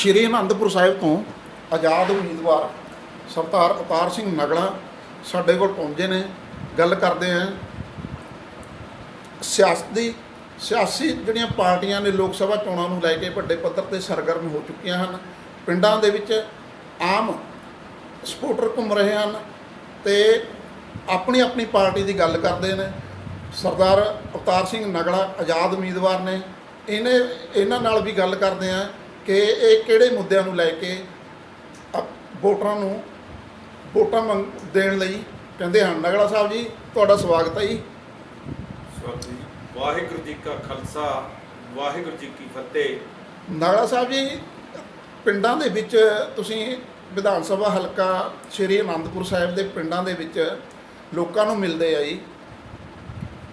ਸ਼੍ਰੀ ਅਨੰਦਪੁਰ ਸਾਹਿਬ ਤੋਂ ਆਜ਼ਾਦ ਉਮੀਦਵਾਰ ਸਰਦਾਰ ਅਵਤਾਰ ਸਿੰਘ ਨਗਲਾ ਸਾਡੇ ਕੋਲ ਪਹੁੰਚੇ ਨੇ। ਗੱਲ ਕਰਦੇ ਆਂ ਸਿਆਸਤੀ ਸਿਆਸੀ ਜਿਹੜੀਆਂ ਪਾਰਟੀਆਂ ਨੇ ਲੋਕ ਸਭਾ ਚੋਣਾਂ ਨੂੰ ਲੈ ਕੇ ਵੱਡੇ ਪੱਧਰ ਤੇ ਸਰਗਰਮ ਹੋ ਚੁੱਕੀਆਂ ਹਨ। ਪਿੰਡਾਂ ਦੇ ਵਿੱਚ ਆਮ ਸਪੋਰਟਰ ਘੁੰਮ ਰਹੇ ਹਨ ਤੇ ਆਪਣੀ ਆਪਣੀ ਪਾਰਟੀ ਦੀ ਗੱਲ ਕਰਦੇ ਨੇ। ਸਰਦਾਰ ਅਵਤਾਰ ਸਿੰਘ ਨਗਲਾ ਆਜ਼ਾਦ ਉਮੀਦਵਾਰ ਨੇ। ਇਹਨੇ, ਇਹਨਾਂ ਨਾਲ ਵੀ ਗੱਲ ਕਰਦੇ ਆ ਕਿ ਇਹ ਕਿਹੜੇ ਮੁੱਦਿਆਂ ਨੂੰ ਲੈ ਕੇ ਵੋਟਰਾਂ ਨੂੰ ਵੋਟਾਂ ਮੰਗ ਦੇਣ ਲਈ ਕਹਿੰਦੇ ਹਨ? ਨਗਲਾ ਸਾਹਿਬ ਜੀ ਤੁਹਾਡਾ ਸਵਾਗਤ ਹੈ ਜੀ। ਸਵਾਗਤ ਜੀ। ਵਾਹਿਗੁਰੂ ਜੀ ਕਾ ਖਾਲਸਾ ਵਾਹਿਗੁਰੂ ਜੀ ਕੀ ਫਤਿਹ। ਨਾਗੜਾ ਸਾਹਿਬ ਜੀ ਪਿੰਡਾਂ ਦੇ ਵਿੱਚ ਤੁਸੀਂ ਵਿਧਾਨ ਸਭਾ ਹਲਕਾ ਸ਼੍ਰੀ ਅਨੰਦਪੁਰ ਸਾਹਿਬ ਦੇ ਪਿੰਡਾਂ ਦੇ ਵਿੱਚ ਲੋਕਾਂ ਨੂੰ ਮਿਲਦੇ ਆ ਜੀ।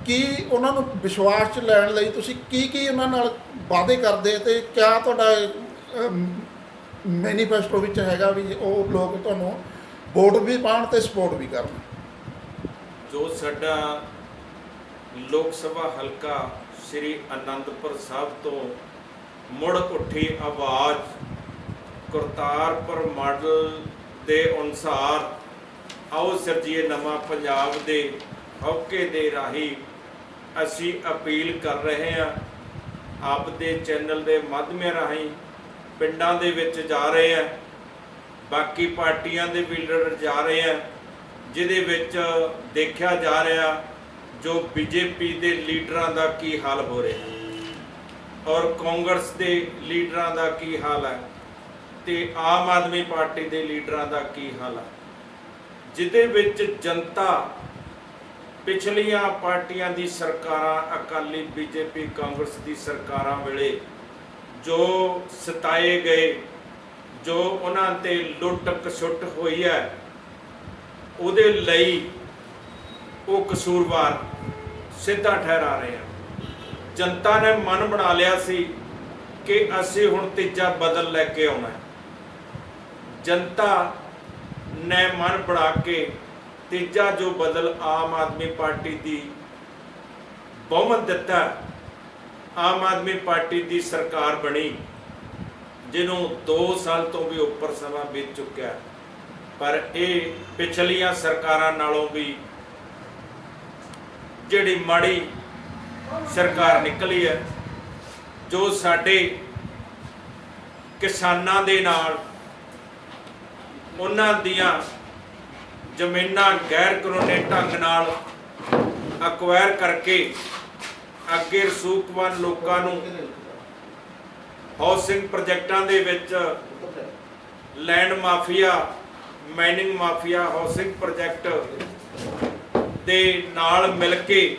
ਕੀ ਉਹਨਾਂ ਨੂੰ ਵਿਸ਼ਵਾਸ 'ਚ ਲੈਣ ਲਈ ਤੁਸੀਂ ਕੀ ਕੀ ਉਹਨਾਂ ਨਾਲ ਵਾਅਦੇ ਕਰਦੇ ਤੇ ਕਿਆ ਤੁਹਾਡਾ ਮੈਨੀਫੈਸਟੋ ਵਿੱਚ ਹੈਗਾ ਵੀ ਉਹ ਲੋਕ ਤੁਹਾਨੂੰ ਵੋਟ ਵੀ ਪਾਣ ਤੇ ਸਪੋਰਟ ਵੀ ਕਰਨ। ਜੋ ਸਾਡਾ ਲੋਕ ਸਭਾ ਹਲਕਾ ਸ੍ਰੀ ਅਨੰਦਪੁਰ ਸਾਹਿਬ ਤੋਂ ਮੁੜ ਉੱਠੀ ਆਵਾਜ਼ ਕਰਤਾਰਪੁਰ ਮਾਡਲ ਦੇ ਅਨੁਸਾਰ, ਆਓ ਸਿਰਜੀਏ ਨਵਾਂ ਪੰਜਾਬ ਦੇ ਹੌਕੇ ਦੇ ਰਾਹੀਂ ਅਸੀਂ ਅਪੀਲ ਕਰ ਰਹੇ ਹਾਂ, ਆਪ ਦੇ ਚੈਨਲ ਦੇ ਮਾਧਿਅਮ ਰਾਹੀਂ ਪਿੰਡਾਂ ਦੇ ਵਿੱਚ ਜਾ ਰਹੇ ਹਾਂ ਬਾਕੀ ਪਾਰਟੀਆਂ ਦੇ ਵੀ ਲੀਡਰ ਜਾ ਰਹੇ ਆ, ਜਿਹਦੇ ਵਿੱਚ ਦੇਖਿਆ ਜਾ ਰਿਹਾ ਜੋ ਬੀਜੇਪੀ ਦੇ ਲੀਡਰਾਂ ਦਾ ਕੀ ਹਾਲ ਹੋ ਰਿਹਾ ਔਰ ਕਾਂਗਰਸ ਦੇ ਲੀਡਰਾਂ ਦਾ ਕੀ ਹਾਲ ਹੈ ਤੇ ਆਮ ਆਦਮੀ ਪਾਰਟੀ ਦੇ ਲੀਡਰਾਂ ਦਾ ਕੀ ਹਾਲ ਹੈ, ਜਿਹਦੇ ਵਿੱਚ ਜਨਤਾ ਪਿਛਲੀਆਂ ਪਾਰਟੀਆਂ ਦੀ ਸਰਕਾਰਾਂ, ਅਕਾਲੀ ਬੀਜੇਪੀ ਕਾਂਗਰਸ ਦੀ ਸਰਕਾਰਾਂ ਵੇਲੇ ਜੋ ਸਤਾਏ ਗਏ, ਜੋ ਉਹਨਾਂ ਤੇ ਲੁੱਟ ਕਸੁੱਟ ਹੋਈ ਹੈ, ਉਹਦੇ ਲਈ ਉਹ ਕਸੂਰਵਾਰ ਸਿੱਧਾ ਠਹਿਰਾ ਰਹੇ ਆ ਜਨਤਾ ਨੇ ਮਨ ਬਣਾ ਲਿਆ ਸੀ ਕਿ ਅਸੀਂ ਹੁਣ ਤੀਜਾ ਬਦਲ ਲੈ ਕੇ ਆਉਣਾ ਹੈ। ਜਨਤਾ ਨੇ ਮਨ ਬਣਾ ਕੇ ਤੀਜਾ ਜੋ ਬਦਲ ਆਮ ਆਦਮੀ ਪਾਰਟੀ ਦੀ ਬਹੁਮਤ ਦਿੱਤਾ ਆਮ ਆਦਮੀ ਪਾਰਟੀ ਦੀ ਸਰਕਾਰ ਬਣੀ, ਜਿਹਨੂੰ 2 ਸਾਲ ਤੋਂ ਵੀ ਉੱਪਰ ਸਮਾਂ ਬੀਤ ਚੁੱਕਿਆ ਪਰ ਇਹ ਪਿਛਲੀਆਂ ਸਰਕਾਰਾਂ ਨਾਲੋਂ ਵੀ ਜਿਹੜੀ ਮਾੜੀ ਸਰਕਾਰ ਨਿਕਲੀ ਹੈ, ਜੋ ਸਾਡੇ ਕਿਸਾਨਾਂ ਦੇ ਨਾਲ ਉਹਨਾਂ ਦੀਆਂ ਜ਼ਮੀਨਾਂ ਗੈਰ ਕਾਨੂੰਨੀ ਢੰਗ ਨਾਲ ਅਕਵਾਇਰ ਕਰਕੇ ਅੱਗੇ ਰਸੂਖਵਾਨ ਲੋਕਾਂ ਨੂੰ ਹਾਊਸਿੰਗ ਪ੍ਰੋਜੈਕਟਾਂ ਦੇ ਵਿੱਚ land mafia mining mafia housing project ਦੇ ਨਾਲ ਮਿਲ ਕੇ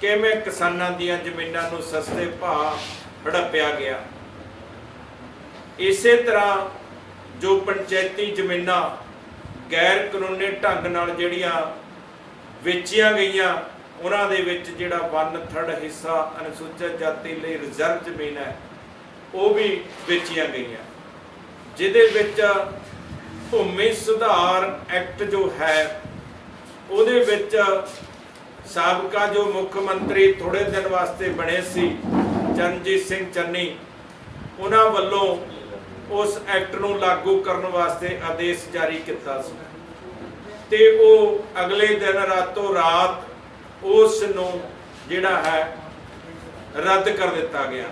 ਕਿਵੇਂ ਕਿਸਾਨਾਂ ਦੀਆਂ ਜ਼ਮੀਨਾਂ ਨੂੰ ਸਸਤੇ ਭਾਅ ਹੜੱਪਿਆ ਗਿਆ। ਇਸੇ ਤਰ੍ਹਾਂ ਜੋ ਪੰਚਾਇਤੀ ਜ਼ਮੀਨਾਂ ਗੈਰ ਕਾਨੂੰਨੀ ਢੰਗ ਨਾਲ ਜਿਹੜੀਆਂ ਵੇਚੀਆਂ ਗਈਆਂ ਉਹਨਾਂ ਦੇ ਵਿੱਚ ਜਿਹੜਾ 1/3 ਹਿੱਸਾ ਅਨੁਸੂਚਿਤ ਜਾਤੀ ਲਈ ਰਿਜ਼ਰਵ ਜ਼ਮੀਨ ਹੈ, ਉਹ ਵੀ ਵੇਚੀਆਂ ਗਈਆਂ। ਜਿਹਦੇ ਵਿੱਚ ਭੂਮੀ ਸੁਧਾਰ ਐਕਟ ਜੋ ਹੈ, ਉਹਦੇ ਵਿੱਚ ਸਾਬਕਾ ਜੋ ਮੁੱਖ ਮੰਤਰੀ ਥੋੜੇ ਦਿਨ ਵਾਸਤੇ ਬਣੇ ਸੀ, ਚਰਨਜੀਤ ਸਿੰਘ ਚੰਨੀ, ਉਹਨਾਂ ਵੱਲੋਂ ਉਸ ਐਕਟ ਨੂੰ ਲਾਗੂ ਕਰਨ ਵਾਸਤੇ ਆਦੇਸ਼ ਜਾਰੀ ਕੀਤਾ ਸੀ। ਤੇ ਉਹ ਅਗਲੇ ਦਿਨ ਰਾਤੋਂ ਰਾਤ ਉਸ ਨੂੰ ਜਿਹੜਾ ਹੈ ਰੱਦ ਕਰ ਦਿੱਤਾ ਗਿਆ।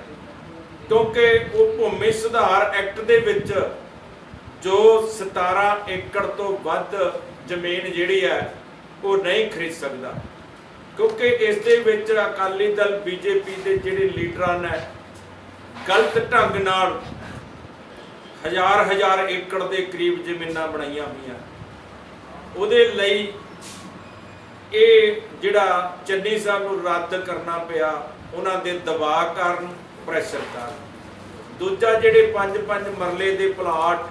ਕਿਉਂਕਿ ਉਹ ਭੂਮੀ ਸੁਧਾਰ ਐਕਟ ਦੇ ਵਿੱਚ ਜੋ 17 ਏਕੜ ਤੋਂ ਵੱਧ ਜ਼ਮੀਨ ਜਿਹੜੀ ਹੈ, ਉਹ ਨਹੀਂ ਖਰੀਦ ਸਕਦਾ। ਕਿਉਂਕਿ ਇਸ ਦੇ ਵਿੱਚ ਅਕਾਲੀ ਦਲ, ਬੀਜੇਪੀ ਦੇ ਜਿਹੜੇ ਲੀਡਰਾਂ ਨੇ, ਗਲਤ ਢੰਗ ਨਾਲ ਹਜ਼ਾਰ ਹਜ਼ਾਰ ਏਕੜ ਦੇ ਕਰੀਬ ਜ਼ਮੀਨਾਂ ਬਣਾਈਆਂ ਹੋਈਆਂ। ਉਹਦੇ ਲਈ ਇਹ ਜਿਹੜਾ ਚੰਨੀ ਸਾਹਿਬ ਨੂੰ ਰੱਦ ਕਰਨਾ ਪਿਆ, ਉਹਨਾਂ ਦੇ ਦਬਾਅ ਕਾਰਨ, ਪ੍ਰੈਸ਼ਰ ਕਾਰਨ। ਦੂਜਾ ਜਿਹੜੇ ਪੰਜ ਪੰਜ ਮਰਲੇ ਦੇ ਪਲਾਟ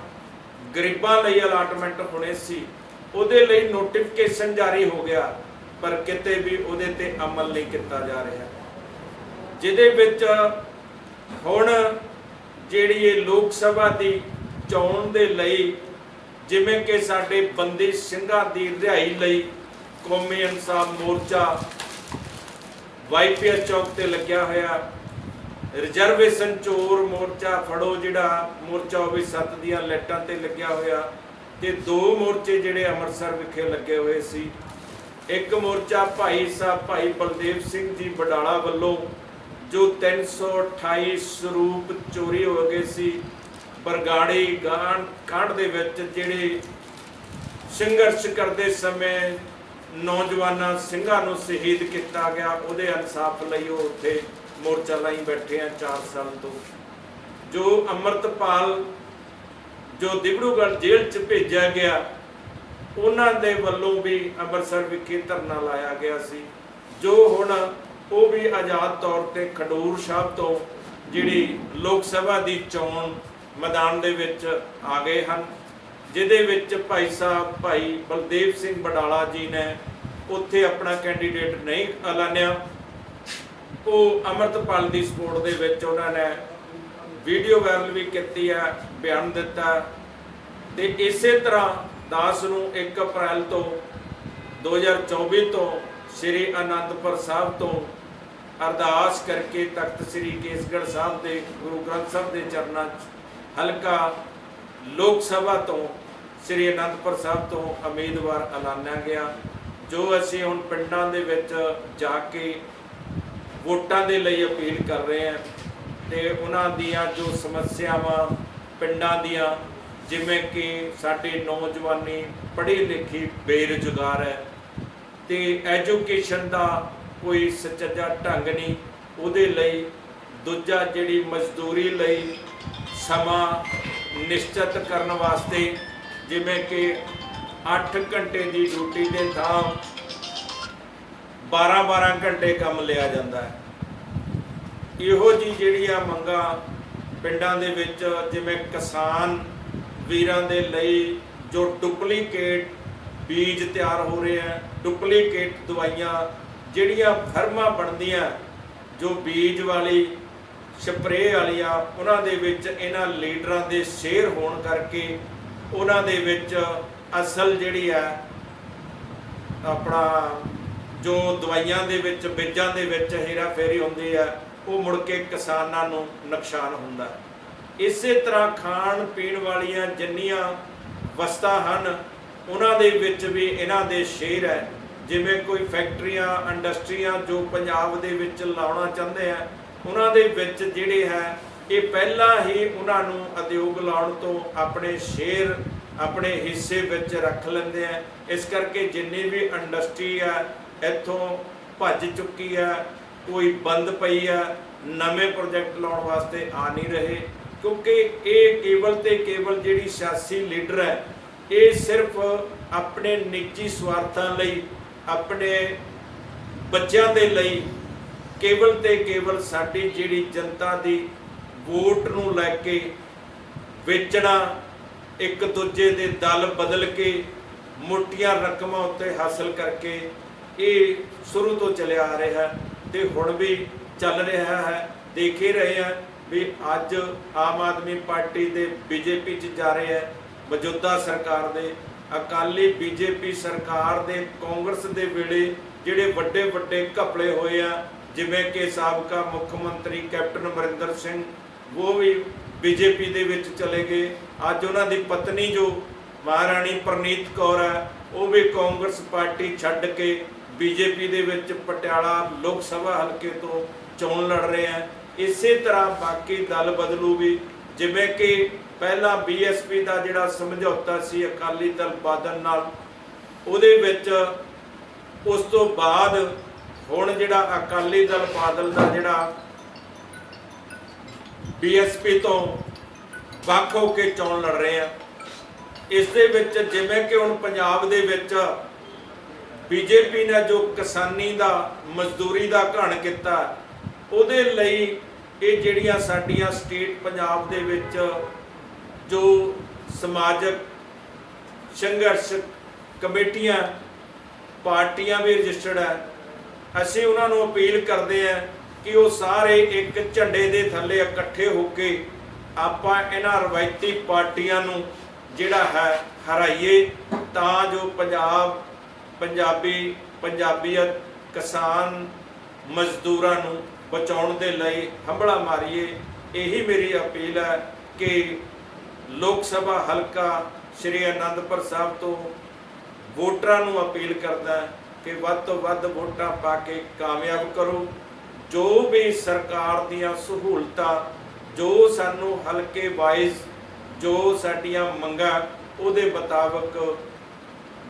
ਗਰੀਬਾਂ ਲਈ ਅਲਾਟਮੈਂਟ ਹੋਣੇ ਸੀ, ਉਹਦੇ ਲਈ ਨੋਟੀਫਿਕੇਸ਼ਨ ਜਾਰੀ ਹੋ ਗਿਆ, ਪਰ ਕਿਤੇ ਵੀ ਉਹਦੇ ਤੇ ਅਮਲ ਨਹੀਂ ਕੀਤਾ ਜਾ ਰਿਹਾ। ਜਿਹਦੇ ਵਿੱਚ ਹੁਣ ਜਿਹੜੀ ਇਹ ਲੋਕ ਸਭਾ ਦੀ ਚੋਣ ਦੇ ਲਈ, ਜਿਵੇਂ ਕਿ ਸਾਡੇ ਬੰਦੀ ਸਿੰਘਾਂ ਦੀ ਰਿਹਾਈ ਲਈ ਕੌਮੀ ਇਨਸਾਫ ਮੋਰਚਾ ਵਾਈਪੀਐਸ ਚੌਕ ਤੇ ਲੱਗਿਆ ਹੋਇਆ। ਰਿਜ਼ਰਵੇਸ਼ਨ ਚੋਰ ਮੋਰਚਾ ਫੜੋ ਜਿਹੜਾ ਮੋਰਚਾ ਉਹ ਵੀ ਸੱਤ ਦੀਆਂ ਲਾਈਟਾਂ ਤੇ ਲੱਗਿਆ ਹੋਇਆ ਤੇ ਦੋ ਮੋਰਚੇ ਜਿਹੜੇ ਅੰਮ੍ਰਿਤਸਰ ਵਿਖੇ ਲੱਗੇ ਹੋਏ ਸੀ। ਇੱਕ ਮੋਰਚਾ ਭਾਈ ਸਾਹਿਬ ਭਾਈ ਬਲਦੇਵ ਸਿੰਘ ਜੀ ਬਡਾਲਾ ਵੱਲੋਂ, ਜੋ 328 ਸਰੂਪ ਚੋਰੀ ਹੋ ਗਏ ਸੀ, ਬਰਗਾੜੀ ਗਾਂਡ ਕਾਂਡ ਦੇ ਵਿੱਚ ਜਿਹੜੇ ਸੰਘਰਸ਼ ਕਰਦੇ ਸਮੇਂ ਨੌਜਵਾਨਾਂ ਸਿੰਘਾਂ ਨੂੰ ਸ਼ਹੀਦ ਕੀਤਾ ਗਿਆ। ਉਹਦੇ ਇਨਸਾਫ ਲਈ ਉਹ ਉੱਥੇ ਮੋਰਚਾ ਲਾਈ ਬੈਠੇ ਆ 4 ਸਾਲ ਤੋਂ। ਜੋ ਅਮਰਤਪਾਲ, ਜੋ ਦਿਬੜੂਗੜ੍ਹ ਜੇਲ੍ਹ 'ਚ ਭੇਜਿਆ ਗਿਆ, ਉਹਨਾਂ ਦੇ ਵੱਲੋਂ ਵੀ ਅੰਮ੍ਰਿਤਸਰ ਵਿਖੇ ਧਰਨਾ ਲਾਇਆ ਗਿਆ ਸੀ। ਜੋ ਹੁਣ ਉਹ ਵੀ ਆਜ਼ਾਦ ਤੌਰ ਤੇ ਖਡੂਰ ਸਾਹਿਬ ਤੋਂ ਜਿਹੜੀ ਲੋਕ ਸਭਾ ਦੀ ਚੋਣ ਮੈਦਾਨ ਦੇ ਵਿੱਚ ਆ ਗਏ ਹਨ। ਜਿਹਦੇ ਵਿੱਚ ਭਾਈ ਸਾਹਿਬ, ਭਾਈ ਬਲਦੇਵ ਸਿੰਘ ਬਡਾਲਾ ਜੀ ਨੇ ਉੱਥੇ ਆਪਣਾ ਕੈਂਡੀਡੇਟ ਨਹੀਂ ਐਲਾਨਿਆ। ਉਹ ਅਮਰਤਪਾਲ ਦੀ ਸਪੋਰਟ ਦੇ ਵਿੱਚ ਉਹਨਾਂ ਨੇ ਵੀਡੀਓ ਵਾਇਰਲ ਵੀ ਕੀਤੀ ਹੈ, ਬਿਆਨ ਦਿੱਤਾ ਤੇ ਇਸੇ ਤਰ੍ਹਾਂ ਦਾਸ ਨੂੰ 1 ਅਪ੍ਰੈਲ ਤੋਂ 2024 ਤੋਂ ਸ੍ਰੀ ਅਨੰਦਪੁਰ ਸਾਹਿਬ ਤੋਂ ਅਰਦਾਸ ਕਰਕੇ ਤਖਤ ਸ੍ਰੀ ਕੇਸਗੜ੍ਹ ਸਾਹਿਬ ਦੇ ਗੁਰੂ ਗ੍ਰੰਥ ਸਾਹਿਬ ਦੇ ਚਰਨਾਂ 'ਚ ਹਲਕਾ ਲੋਕ ਸਭਾ ਤੋਂ, ਸ੍ਰੀ ਅਨੰਦਪੁਰ ਸਾਹਿਬ ਤੋਂ ਉਮੀਦਵਾਰ ਐਲਾਨਿਆ ਗਿਆ, ਜੋ ਅਸੀਂ ਹੁਣ ਪਿੰਡਾਂ ਦੇ ਵਿੱਚ ਜਾ ਕੇ ਵੋਟਾਂ ਦੇ ਲਈ ਅਪੀਲ ਕਰ ਰਹੇ ਹਾਂ ਤੇ ਉਹਨਾਂ ਦੀਆਂ ਜੋ ਸਮੱਸਿਆਵਾਂ ਪਿੰਡਾਂ ਦੀਆਂ, ਜਿਵੇਂ ਕਿ ਸਾਡੀ ਨੌਜਵਾਨੀ ਪੜ੍ਹੀ ਲਿਖੀ ਬੇਰੁਜ਼ਗਾਰ ਹੈ ਤੇ ਐਜੂਕੇਸ਼ਨ ਦਾ ਕੋਈ ਸੁਚੱਜਾ ਢੰਗ ਨਹੀਂ, ਉਹਦੇ ਲਈ ਦੂਜਾ ਜਿਹੜੀ ਮਜ਼ਦੂਰੀ ਲਈ ਸਮਾਂ ਨਿਸ਼ਚਿਤ ਕਰਨ ਵਾਸਤੇ ਜਿਵੇਂ ਕਿ 8 ਘੰਟੇ ਦੀ ਡਿਊਟੀ ਦੇ ਥਾਂ 12-12 ਘੰਟੇ ਕੰਮ ਲਿਆ ਜਾਂਦਾ ਹੈ। ਇਹੋ ਜੀ ਜਿਹੜੀਆਂ ਮੰਗਾਂ ਪਿੰਡਾਂ ਦੇ ਵਿੱਚ ਜਿਵੇਂ ਕਿਸਾਨ ਵੀਰਾਂ ਦੇ ਲਈ ਜੋ ਡੁਪਲੀਕੇਟ ਬੀਜ ਤਿਆਰ ਹੋ ਰਹੇ ਆ ਡੁਪਲੀਕੇਟ ਦਵਾਈਆਂ ਜਿਹੜੀਆਂ ਫਰਮਾਂ ਬਣਦੀਆਂ, ਜੋ ਬੀਜ ਵਾਲੀ ਸਪਰੇਅ ਵਾਲੀਆਂ, ਉਹਨਾਂ ਦੇ ਵਿੱਚ ਇਹਨਾਂ ਲੀਡਰਾਂ ਦੇ ਸ਼ੇਅਰ ਹੋਣ ਕਰਕੇ ਉਹਨਾਂ ਦੇ ਵਿੱਚ ਅਸਲ ਜਿਹੜੀ ਹੈ, ਆਪਣਾ ਜੋ ਦਵਾਈਆਂ ਦੇ ਵਿੱਚ, ਬੀਜਾਂ ਦੇ ਵਿੱਚ ਹੇਰਾ ਫੇਰੀ ਹੁੰਦੀ ਹੈ, ਉਹ ਮੁੜ ਕੇ ਕਿਸਾਨਾਂ ਨੂੰ ਨੁਕਸਾਨ ਹੁੰਦਾ ਇਸੇ ਤਰ੍ਹਾਂ ਖਾਣ ਪੀਣ ਵਾਲੀਆਂ ਜਿੰਨੀਆਂ ਵਸਤਾਂ ਹਨ, ਉਹਨਾਂ ਦੇ ਵਿੱਚ ਵੀ ਇਹਨਾਂ ਦੇ ਸ਼ੇਰ ਹੈ। ਜਿਵੇਂ ਕੋਈ ਫੈਕਟਰੀਆਂ, ਇੰਡਸਟਰੀਆਂ ਜੋ ਪੰਜਾਬ ਦੇ ਵਿੱਚ ਲਾਉਣਾ ਚਾਹੁੰਦੇ ਆ ਉਹਨਾਂ ਦੇ ਵਿੱਚ ਜਿਹੜੇ ਹੈ, ਇਹ ਪਹਿਲਾਂ ਹੀ ਉਹਨਾਂ ਨੂੰ ਉਦਯੋਗ ਲਾਉਣ ਤੋਂ ਆਪਣੇ ਸ਼ੇਰ ਆਪਣੇ ਹਿੱਸੇ ਵਿੱਚ ਰੱਖ ਲੈਂਦੇ ਆ। ਇਸ ਕਰਕੇ ਜਿੰਨੀ ਵੀ ਇੰਡਸਟਰੀ ਆ, ਇੱਥੋਂ ਭੱਜ ਚੁੱਕੀ ਆ, ਕੋਈ ਬੰਦ ਪਈ ਆ, ਨਵੇਂ ਪ੍ਰੋਜੈਕਟ ਲਾਉਣ ਵਾਸਤੇ ਆ ਨਹੀਂ ਰਹੇ। ਕਿਉਂਕਿ ਇਹ ਕੇਵਲ ਤੇ ਕੇਵਲ ਜਿਹੜੀ ਸਿਆਸੀ ਲੀਡਰ ਹੈ, ਇਹ ਸਿਰਫ ਆਪਣੇ ਨਿੱਜੀ ਸਵਾਰਥਾਂ ਲਈ, ਆਪਣੇ ਬੱਚਿਆਂ ਦੇ ਲਈ ਕੇਵਲ ਤੇ ਕੇਵਲ ਸਾਡੀ ਜਿਹੜੀ ਜਨਤਾ ਦੀ ਵੋਟ ਨੂੰ ਲੈ ਕੇ ਵੇਚਣਾ, ਇੱਕ ਦੂਜੇ ਦੇ ਦਲ ਬਦਲ ਕੇ ਮੋਟੀਆਂ ਰਕਮਾਂ ਉੱਤੇ ਹਾਸਲ ਕਰਕੇ ਇਹ ਸ਼ੁਰੂ ਤੋਂ ਚੱਲਿਆ ਆ ਰਿਹਾ ਹੈ ਤੇ ਹੁਣ ਵੀ ਚੱਲ ਰਿਹਾ ਹੈ। ਦੇਖ ਹੀ ਰਹੇ ਆ ਵੀ ਅੱਜ ਆਮ ਆਦਮੀ ਪਾਰਟੀ ਦੇ ਬੀਜੇਪੀ 'ਚ ਜਾ ਰਹੇ ਹੈ। ਮੌਜੂਦਾ ਸਰਕਾਰ ਦੇ, ਅਕਾਲੀ ਬੀਜੇਪੀ ਸਰਕਾਰ ਦੇ, ਕਾਂਗਰਸ ਦੇ ਵੇਲੇ ਜਿਹੜੇ ਵੱਡੇ ਵੱਡੇ ਘਪਲੇ ਹੋਏ ਆ ਜਿਵੇਂ ਕਿ ਸਾਬਕਾ ਮੁੱਖ ਮੰਤਰੀ ਕੈਪਟਨ ਅਮਰਿੰਦਰ ਸਿੰਘ, ਉਹ ਵੀ ਬੀਜੇਪੀ ਦੇ ਵਿੱਚ ਚਲੇ ਗਏ। ਅੱਜ ਉਹਨਾਂ ਦੀ ਪਤਨੀ ਜੋ ਮਹਾਰਾਣੀ ਪ੍ਰਨੀਤ ਕੌਰ ਹੈ, ਉਹ ਵੀ ਕਾਂਗਰਸ ਪਾਰਟੀ ਛੱਡ ਕੇ ਬੀਜੇਪੀ ਦੇ ਵਿੱਚ ਪਟਿਆਲਾ ਲੋਕ ਸਭਾ ਹਲਕੇ ਤੋਂ ਚੋਣ ਲੜ ਰਹੇ ਆ ਇਸੇ ਤਰ੍ਹਾਂ ਬਾਕੀ ਦਲ ਬਦਲੂ ਵੀ, ਜਿਵੇਂ ਕਿ ਪਹਿਲਾਂ ਬੀਐਸਪੀ ਦਾ ਜਿਹੜਾ ਸਮਝੌਤਾ ਸੀ ਅਕਾਲੀ ਦਲ ਬਾਦਲ ਨਾਲ, ਉਹਦੇ ਵਿੱਚ ਉਸ ਤੋਂ ਬਾਅਦ ਹੁਣ ਜਿਹੜਾ ਅਕਾਲੀ ਦਲ ਬਾਦਲ ਦਾ ਜਿਹੜਾ ਬੀਐਸਪੀ ਤੋਂ ਵੱਖ ਹੋ ਕੇ ਚੋਣ ਲੜ ਰਹੇ ਆ, ਇਸ ਦੇ ਵਿੱਚ ਜਿਵੇਂ ਕਿ ਹੁਣ ਪੰਜਾਬ ਦੇ ਵਿੱਚ ਬੀਜੇਪੀ ਨੇ ਜੋ ਕਿਸਾਨੀ ਦਾ, ਮਜ਼ਦੂਰੀ ਦਾ ਘਣ ਕੀਤਾ, ਉਹਦੇ ਲਈ ਇਹ ਜਿਹੜੀਆਂ ਸਾਡੀਆਂ ਸਟੇਟ ਪੰਜਾਬ ਦੇ ਵਿੱਚ ਜੋ ਸਮਾਜਿਕ ਸੰਘਰਸ਼ ਕਮੇਟੀਆਂ, ਪਾਰਟੀਆਂ ਵੀ ਰਜਿਸਟਰਡ ਹੈ ਅਸੀਂ ਉਹਨਾਂ ਨੂੰ ਅਪੀਲ ਕਰਦੇ ਹਾਂ ਕਿ ਉਹ ਸਾਰੇ ਇੱਕ ਝੰਡੇ ਦੇ ਥੱਲੇ ਇਕੱਠੇ ਹੋ ਕੇ ਆਪਾਂ ਇਹਨਾਂ ਰਵਾਇਤੀ ਪਾਰਟੀਆਂ ਨੂੰ ਜਿਹੜਾ ਹੈ ਹਰਾਈਏ ਤਾਂ ਜੋ ਪੰਜਾਬ, ਪੰਜਾਬੀ, ਪੰਜਾਬੀਅਤ, ਕਿਸਾਨ ਮਜ਼ਦੂਰਾਂ ਨੂੰ ਬਚਾਉਣ ਦੇ ਲਈ ਹੰਬਲਾ ਮਾਰੀਏ। ਇਹੀ ਮੇਰੀ ਅਪੀਲ ਹੈ ਕਿ ਲੋਕ ਸਭਾ ਹਲਕਾ ਸ਼੍ਰੀ ਅਨੰਦਪੁਰ ਸਾਹਿਬ ਤੋਂ ਵੋਟਰਾਂ ਨੂੰ ਅਪੀਲ ਕਰਦਾ ਕਿ ਵੱਧ ਤੋਂ ਵੱਧ ਵੋਟਾਂ ਪਾ ਕੇ ਕਾਮਯਾਬ ਕਰੋ। ਜੋ ਵੀ ਸਰਕਾਰ ਦੀਆਂ ਸਹੂਲਤਾਂ, ਜੋ ਸਾਨੂੰ ਹਲਕੇ ਵਾਈਜ਼ ਜੋ ਸਾਡੀਆਂ ਮੰਗਾਂ, ਉਹਦੇ ਮੁਤਾਬਕ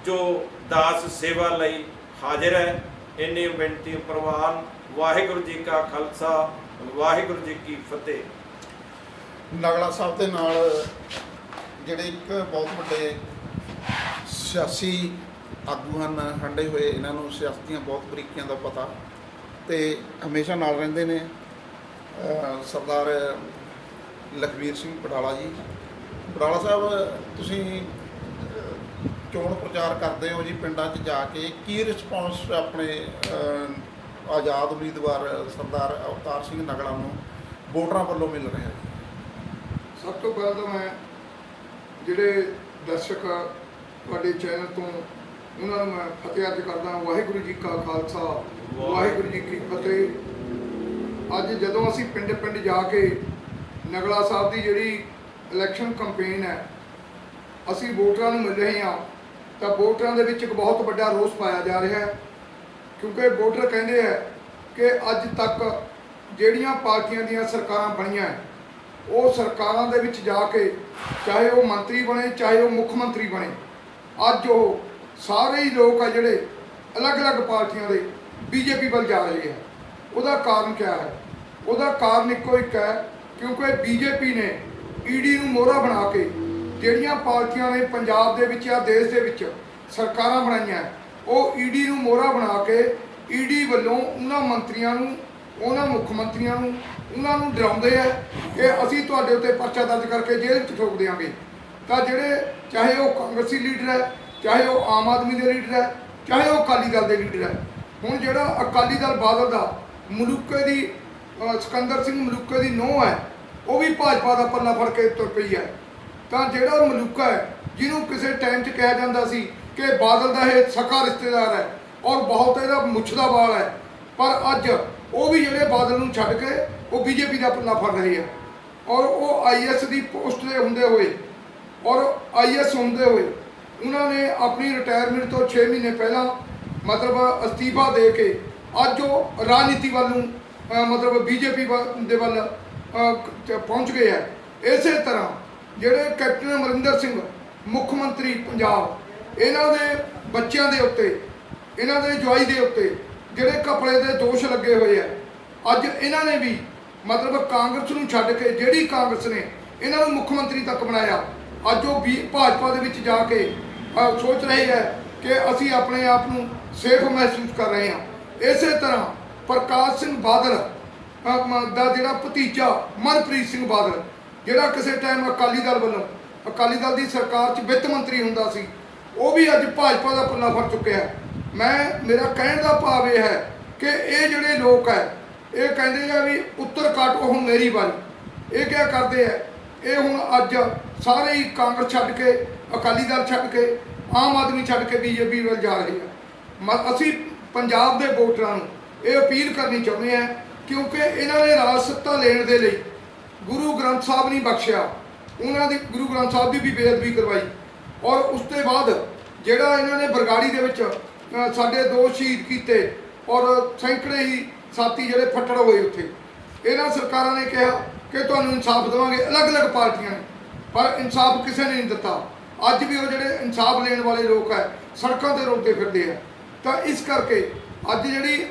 ਜੋ ਦਾਸ ਸੇਵਾ ਲਈ ਹਾਜ਼ਰ ਹੈ, ਇੰਨੀ ਬੇਨਤੀ ਪ੍ਰਵਾਨ। ਵਾਹਿਗੁਰੂ ਜੀ ਕਾ ਖਾਲਸਾ, ਵਾਹਿਗੁਰੂ ਜੀ ਕੀ ਫਤਿਹ। ਨਗਲਾ ਸਾਹਿਬ ਦੇ ਨਾਲ ਜਿਹੜੇ ਇੱਕ ਬਹੁਤ ਵੱਡੇ ਸਿਆਸੀ ਆਗੂ ਹਨ ਹੰਡੇ ਹੋਏ ਇਹਨਾਂ ਨੂੰ ਸਿਆਸਤ ਦੀਆਂ ਬਹੁਤ ਬਰੀਕੀਆਂ ਦਾ ਪਤਾ ਤੇ ਹਮੇਸ਼ਾ ਨਾਲ ਰਹਿੰਦੇ ਨੇ। ਸਰਦਾਰ ਲਖਵੀਰ ਸਿੰਘ ਪਡਾਲਾ ਜੀ। ਪਡਾਲਾ ਸਾਹਿਬ, ਤੁਸੀਂ ਚੋਣ ਪ੍ਰਚਾਰ ਕਰਦੇ ਹੋ ਜੀ ਪਿੰਡਾਂ 'ਚ ਜਾ ਕੇ। ਕੀ ਰਿਸਪੌਂਸ ਆਪਣੇ ਆਜ਼ਾਦ ਉਮੀਦਵਾਰ ਸਰਦਾਰ ਅਵਤਾਰ ਸਿੰਘ ਨਗਲਾ ਨੂੰ ਵੋਟਰਾਂ ਵੱਲੋਂ ਮਿਲ ਰਿਹਾ ਹੈ ਸਭ ਤੋਂ ਪਹਿਲਾਂ ਤਾਂ ਮੈਂ ਜਿਹੜੇ ਦਰਸ਼ਕ ਤੁਹਾਡੇ ਚੈਨਲ ਤੋਂ ਉਹਨਾਂ ਨੂੰ ਮੈਂ ਫਤਿਹ ਅਰਜ਼ ਕਰਦਾ। ਵਾਹਿਗੁਰੂ ਜੀ ਕਾ ਖਾਲਸਾ ਵਾਹਿਗੁਰੂ ਜੀ ਕੀ ਫਤਿਹ ਅੱਜ ਜਦੋਂ ਅਸੀਂ ਪਿੰਡ ਪਿੰਡ ਜਾ ਕੇ ਨਗਲਾ ਸਾਹਿਬ ਦੀ ਜਿਹੜੀ ਇਲੈਕਸ਼ਨ ਕੈਂਪੇਨ ਹੈ ਅਸੀਂ ਵੋਟਰਾਂ ਨੂੰ ਮਿਲ ਰਹੇ ਹਾਂ ਤਾਂ ਵੋਟਰਾਂ ਦੇ ਵਿੱਚ ਇੱਕ ਬਹੁਤ ਵੱਡਾ ਰੋਸ ਪਾਇਆ ਜਾ ਰਿਹਾ ਹੈ ਕਿਉਂਕਿ ਵੋਟਰ ਕਹਿੰਦੇ ਹੈ ਕਿ ਅੱਜ ਤੱਕ ਜਿਹੜੀਆਂ ਪਾਰਟੀਆਂ ਦੀਆਂ ਸਰਕਾਰਾਂ ਬਣੀਆਂ ਉਹ ਸਰਕਾਰਾਂ ਦੇ ਵਿੱਚ ਜਾ ਕੇ ਚਾਹੇ ਉਹ ਮੰਤਰੀ ਬਣੇ ਚਾਹੇ ਉਹ ਮੁੱਖ ਮੰਤਰੀ ਬਣੇ ਅੱਜ ਉਹ ਸਾਰੇ ਹੀ ਲੋਕ ਆ ਜਿਹੜੇ ਅਲੱਗ-ਅਲੱਗ ਪਾਰਟੀਆਂ ਦੇ ਬੀਜੇਪੀ ਵੱਲ ਜਾ ਰਹੇ ਹੈ ਉਹਦਾ ਕਾਰਨ ਕੀ ਹੈ? ਉਹਦਾ ਕਾਰਨ ਇੱਕੋ ਇੱਕ ਹੈ, ਕਿਉਂਕਿ ਬੀਜੇਪੀ ਨੇ ਈਡੀ ਨੂੰ ਮੋਹਰਾ ਬਣਾ ਕੇ ਜਿਹੜੀਆਂ ਪਾਰਟੀਆਂ ਨੇ ਪੰਜਾਬ ਦੇ ਵਿੱਚ ਜਾਂ ਦੇਸ਼ ਦੇ ਵਿੱਚ ਸਰਕਾਰਾਂ ਬਣਾਈਆਂ, ਉਹ ਈਡੀ ਨੂੰ ਮੋਹਰਾ ਬਣਾ ਕੇ ਈਡੀ ਵੱਲੋਂ ਉਹਨਾਂ ਮੰਤਰੀਆਂ ਨੂੰ, ਉਹਨਾਂ ਮੁੱਖ ਮੰਤਰੀਆਂ ਨੂੰ, ਉਹਨਾਂ ਨੂੰ ਡਰਾਉਂਦੇ ਆ ਕਿ ਅਸੀਂ ਤੁਹਾਡੇ ਉੱਤੇ ਪਰਚਾ ਦਰਜ ਕਰਕੇ ਜੇਲ੍ਹ 'ਚ ਠੋਕ ਦਿਆਂਗੇ। ਤਾਂ ਜਿਹੜੇ ਚਾਹੇ ਉਹ ਕਾਂਗਰਸੀ ਲੀਡਰ ਹੈ ਚਾਹੇ ਉਹ ਆਮ ਆਦਮੀ ਦੇ ਲੀਡਰ ਹੈ, ਚਾਹੇ ਉਹ ਅਕਾਲੀ ਦਲ ਦੇ ਲੀਡਰ ਹੈ। ਹੁਣ ਜਿਹੜਾ ਅਕਾਲੀ ਦਲ ਬਾਦਲ ਦਾ ਮਲੂਕੇ ਦੀ ਸਿਕੰਦਰ ਸਿੰਘ ਮਲੂਕੇ ਦੀ ਨੋਹ ਹੈ, ਉਹ ਵੀ ਭਾਜਪਾ ਦਾ ਪੱਲਾ ਫੜ ਕੇ ਤੁਰ ਪਈ ਹੈ। ਤਾਂ ਜਿਹੜਾ ਮਲੂਕਾ ਹੈ, ਜਿਹਨੂੰ ਕਿਸੇ ਟਾਈਮ 'ਚ ਕਿਹਾ ਜਾਂਦਾ ਸੀ ਕਿ ਬਾਦਲ ਦਾ ਇਹ ਸਕਾ ਰਿਸ਼ਤੇਦਾਰ ਹੈ ਔਰ ਬਹੁਤ ਇਹਦਾ ਮੁੱਛ ਦਾ ਵਾਲ ਹੈ, ਪਰ ਅੱਜ ਉਹ ਵੀ ਜਿਹੜੇ ਬਾਦਲ ਨੂੰ ਛੱਡ ਕੇ ਉਹ ਬੀਜੇਪੀ ਦਾ ਪੱਲਾ ਫੜ ਰਹੇ ਆ ਔਰ ਉਹ ਆਈਐਸ ਦੀ ਪੋਸਟ ਦੇ ਹੁੰਦੇ ਹੋਏ, ਔਰ ਆਈਐਸ ਹੁੰਦੇ ਹੋਏ ਉਹਨਾਂ ਨੇ ਆਪਣੀ ਰਿਟਾਇਰਮੈਂਟ ਤੋਂ 6 ਮਹੀਨੇ ਪਹਿਲਾਂ ਮਤਲਬ ਅਸਤੀਫਾ ਦੇ ਕੇ ਅੱਜ ਉਹ ਰਾਜਨੀਤੀ ਵੱਲ ਨੂੰ, ਅਹ ਮਤਲਬ ਬੀਜੇਪੀ ਦੇ ਵੱਲ ਪਹੁੰਚ ਗਏ ਹੈ। ਇਸੇ ਤਰ੍ਹਾਂ ਜਿਹੜੇ ਕੈਪਟਨ ਅਮਰਿੰਦਰ ਸਿੰਘ, ਮੁੱਖ ਮੰਤਰੀ ਪੰਜਾਬ, ਇਹਨਾਂ ਦੇ ਬੱਚਿਆਂ ਦੇ ਉੱਤੇ, ਇਹਨਾਂ ਦੇ ਜਵਾਈ ਦੇ ਉੱਤੇ ਜਿਹੜੇ ਕਪੜੇ ਦੇ ਦੋਸ਼ ਲੱਗੇ ਹੋਏ ਆ ਅੱਜ ਇਹਨਾਂ ਨੇ ਵੀ ਮਤਲਬ ਕਾਂਗਰਸ ਨੂੰ ਛੱਡ ਕੇ ਜਿਹੜੀ ਕਾਂਗਰਸ ਨੇ ਇਹਨਾਂ ਨੂੰ ਮੁੱਖ ਮੰਤਰੀ ਤੱਕ ਬਣਾਇਆ, ਅੱਜ ਉਹ ਵੀ ਭਾਜਪਾ ਦੇ ਵਿੱਚ ਜਾ ਕੇ ਸੋਚ ਰਹੇ ਹੈ ਕਿ ਅਸੀਂ ਆਪਣੇ ਆਪ ਨੂੰ ਸੇਫ ਮਹਿਸੂਸ ਕਰ ਰਹੇ ਹਾਂ। ਇਸੇ ਤਰ੍ਹਾਂ ਪ੍ਰਕਾਸ਼ ਸਿੰਘ ਬਾਦਲ ਦਾ ਜਿਹੜਾ ਭਤੀਜਾ ਮਨਪ੍ਰੀਤ ਸਿੰਘ ਬਾਦਲ, ਜਿਹੜਾ ਕਿਸੇ ਟਾਈਮ ਅਕਾਲੀ ਦਲ ਵੱਲੋਂ, ਅਕਾਲੀ ਦਲ ਦੀ ਸਰਕਾਰ 'ਚ ਵਿੱਤ ਮੰਤਰੀ ਹੁੰਦਾ ਸੀ, ਉਹ ਵੀ ਅੱਜ ਭਾਜਪਾ ਦਾ ਪੱਲਾ ਫੜ ਚੁੱਕਿਆ ਮੈਂ, ਮੇਰਾ ਕਹਿਣ ਦਾ ਭਾਵ ਇਹ ਹੈ ਕਿ ਇਹ ਜਿਹੜੇ ਲੋਕ ਹੈ, ਇਹ ਕਹਿੰਦੇ ਆ ਵੀ ਉੱਤਰ ਕਾਟੋ ਹੁਣ ਮੇਰੀ ਵਾਰੀ ਇਹ ਕਿਆ ਕਰਦੇ ਆ ਇਹ ਹੁਣ ਅੱਜ ਸਾਰੇ ਹੀ ਕਾਂਗਰਸ ਛੱਡ ਕੇ, ਅਕਾਲੀ ਦਲ ਛੱਡ ਕੇ, ਆਮ ਆਦਮੀ ਛੱਡ ਕੇ ਬੀਜੇਪੀ ਵੱਲ ਜਾ ਰਹੇ ਆ ਮ- ਅਸੀਂ ਪੰਜਾਬ ਦੇ ਵੋਟਰਾਂ ਨੂੰ ਇਹ ਅਪੀਲ ਕਰਨੀ ਚਾਹੁੰਦੇ ਆ ਕਿਉਂਕਿ ਇਹਨਾਂ ਨੇ ਰਾਜ ਸੱਤਾ ਲੈਣ ਦੇ ਲਈ ਗੁਰੂ ਗ੍ਰੰਥ ਸਾਹਿਬ ਨਹੀਂ ਬਖਸ਼ਿਆ। ਉਹਨਾਂ ਦੀ, ਗੁਰੂ ਗ੍ਰੰਥ ਸਾਹਿਬ ਦੀ ਵੀ ਬੇਅਦਬੀ ਕਰਵਾਈ। ਔਰ ਉਸ ਤੋਂ ਬਾਅਦ ਜਿਹੜਾ ਇਹਨਾਂ ਨੇ ਬਰਗਾੜੀ ਦੇ ਵਿੱਚ ਸਾਡੇ ਦੋ ਸ਼ਹੀਦ ਕੀਤੇ ਔਰ ਸੈਂਕੜੇ ਹੀ ਸਾਥੀ ਜਿਹੜੇ ਫੱਟੜ ਹੋਏ ਉੱਥੇ। ਇਹਨਾਂ ਸਰਕਾਰਾਂ ਨੇ ਕਿਹਾ ਕਿ ਤੁਹਾਨੂੰ ਇਨਸਾਫ ਦੇਵਾਂਗੇ, ਅਲੱਗ-ਅਲੱਗ ਪਾਰਟੀਆਂ ਨੇ। ਪਰ ਇਨਸਾਫ ਕਿਸੇ ਨੇ ਨਹੀਂ ਦਿੱਤਾ। ਅੱਜ ਵੀ ਉਹ ਜਿਹੜੇ ਇਨਸਾਫ ਲੈਣ ਵਾਲੇ ਲੋਕ ਹੈ, ਸੜਕਾਂ ਤੇ ਰੋਂਦੇ ਫਿਰਦੇ ਆ ਤਾਂ ਇਸ ਕਰਕੇ ਅੱਜ ਜਿਹੜੀ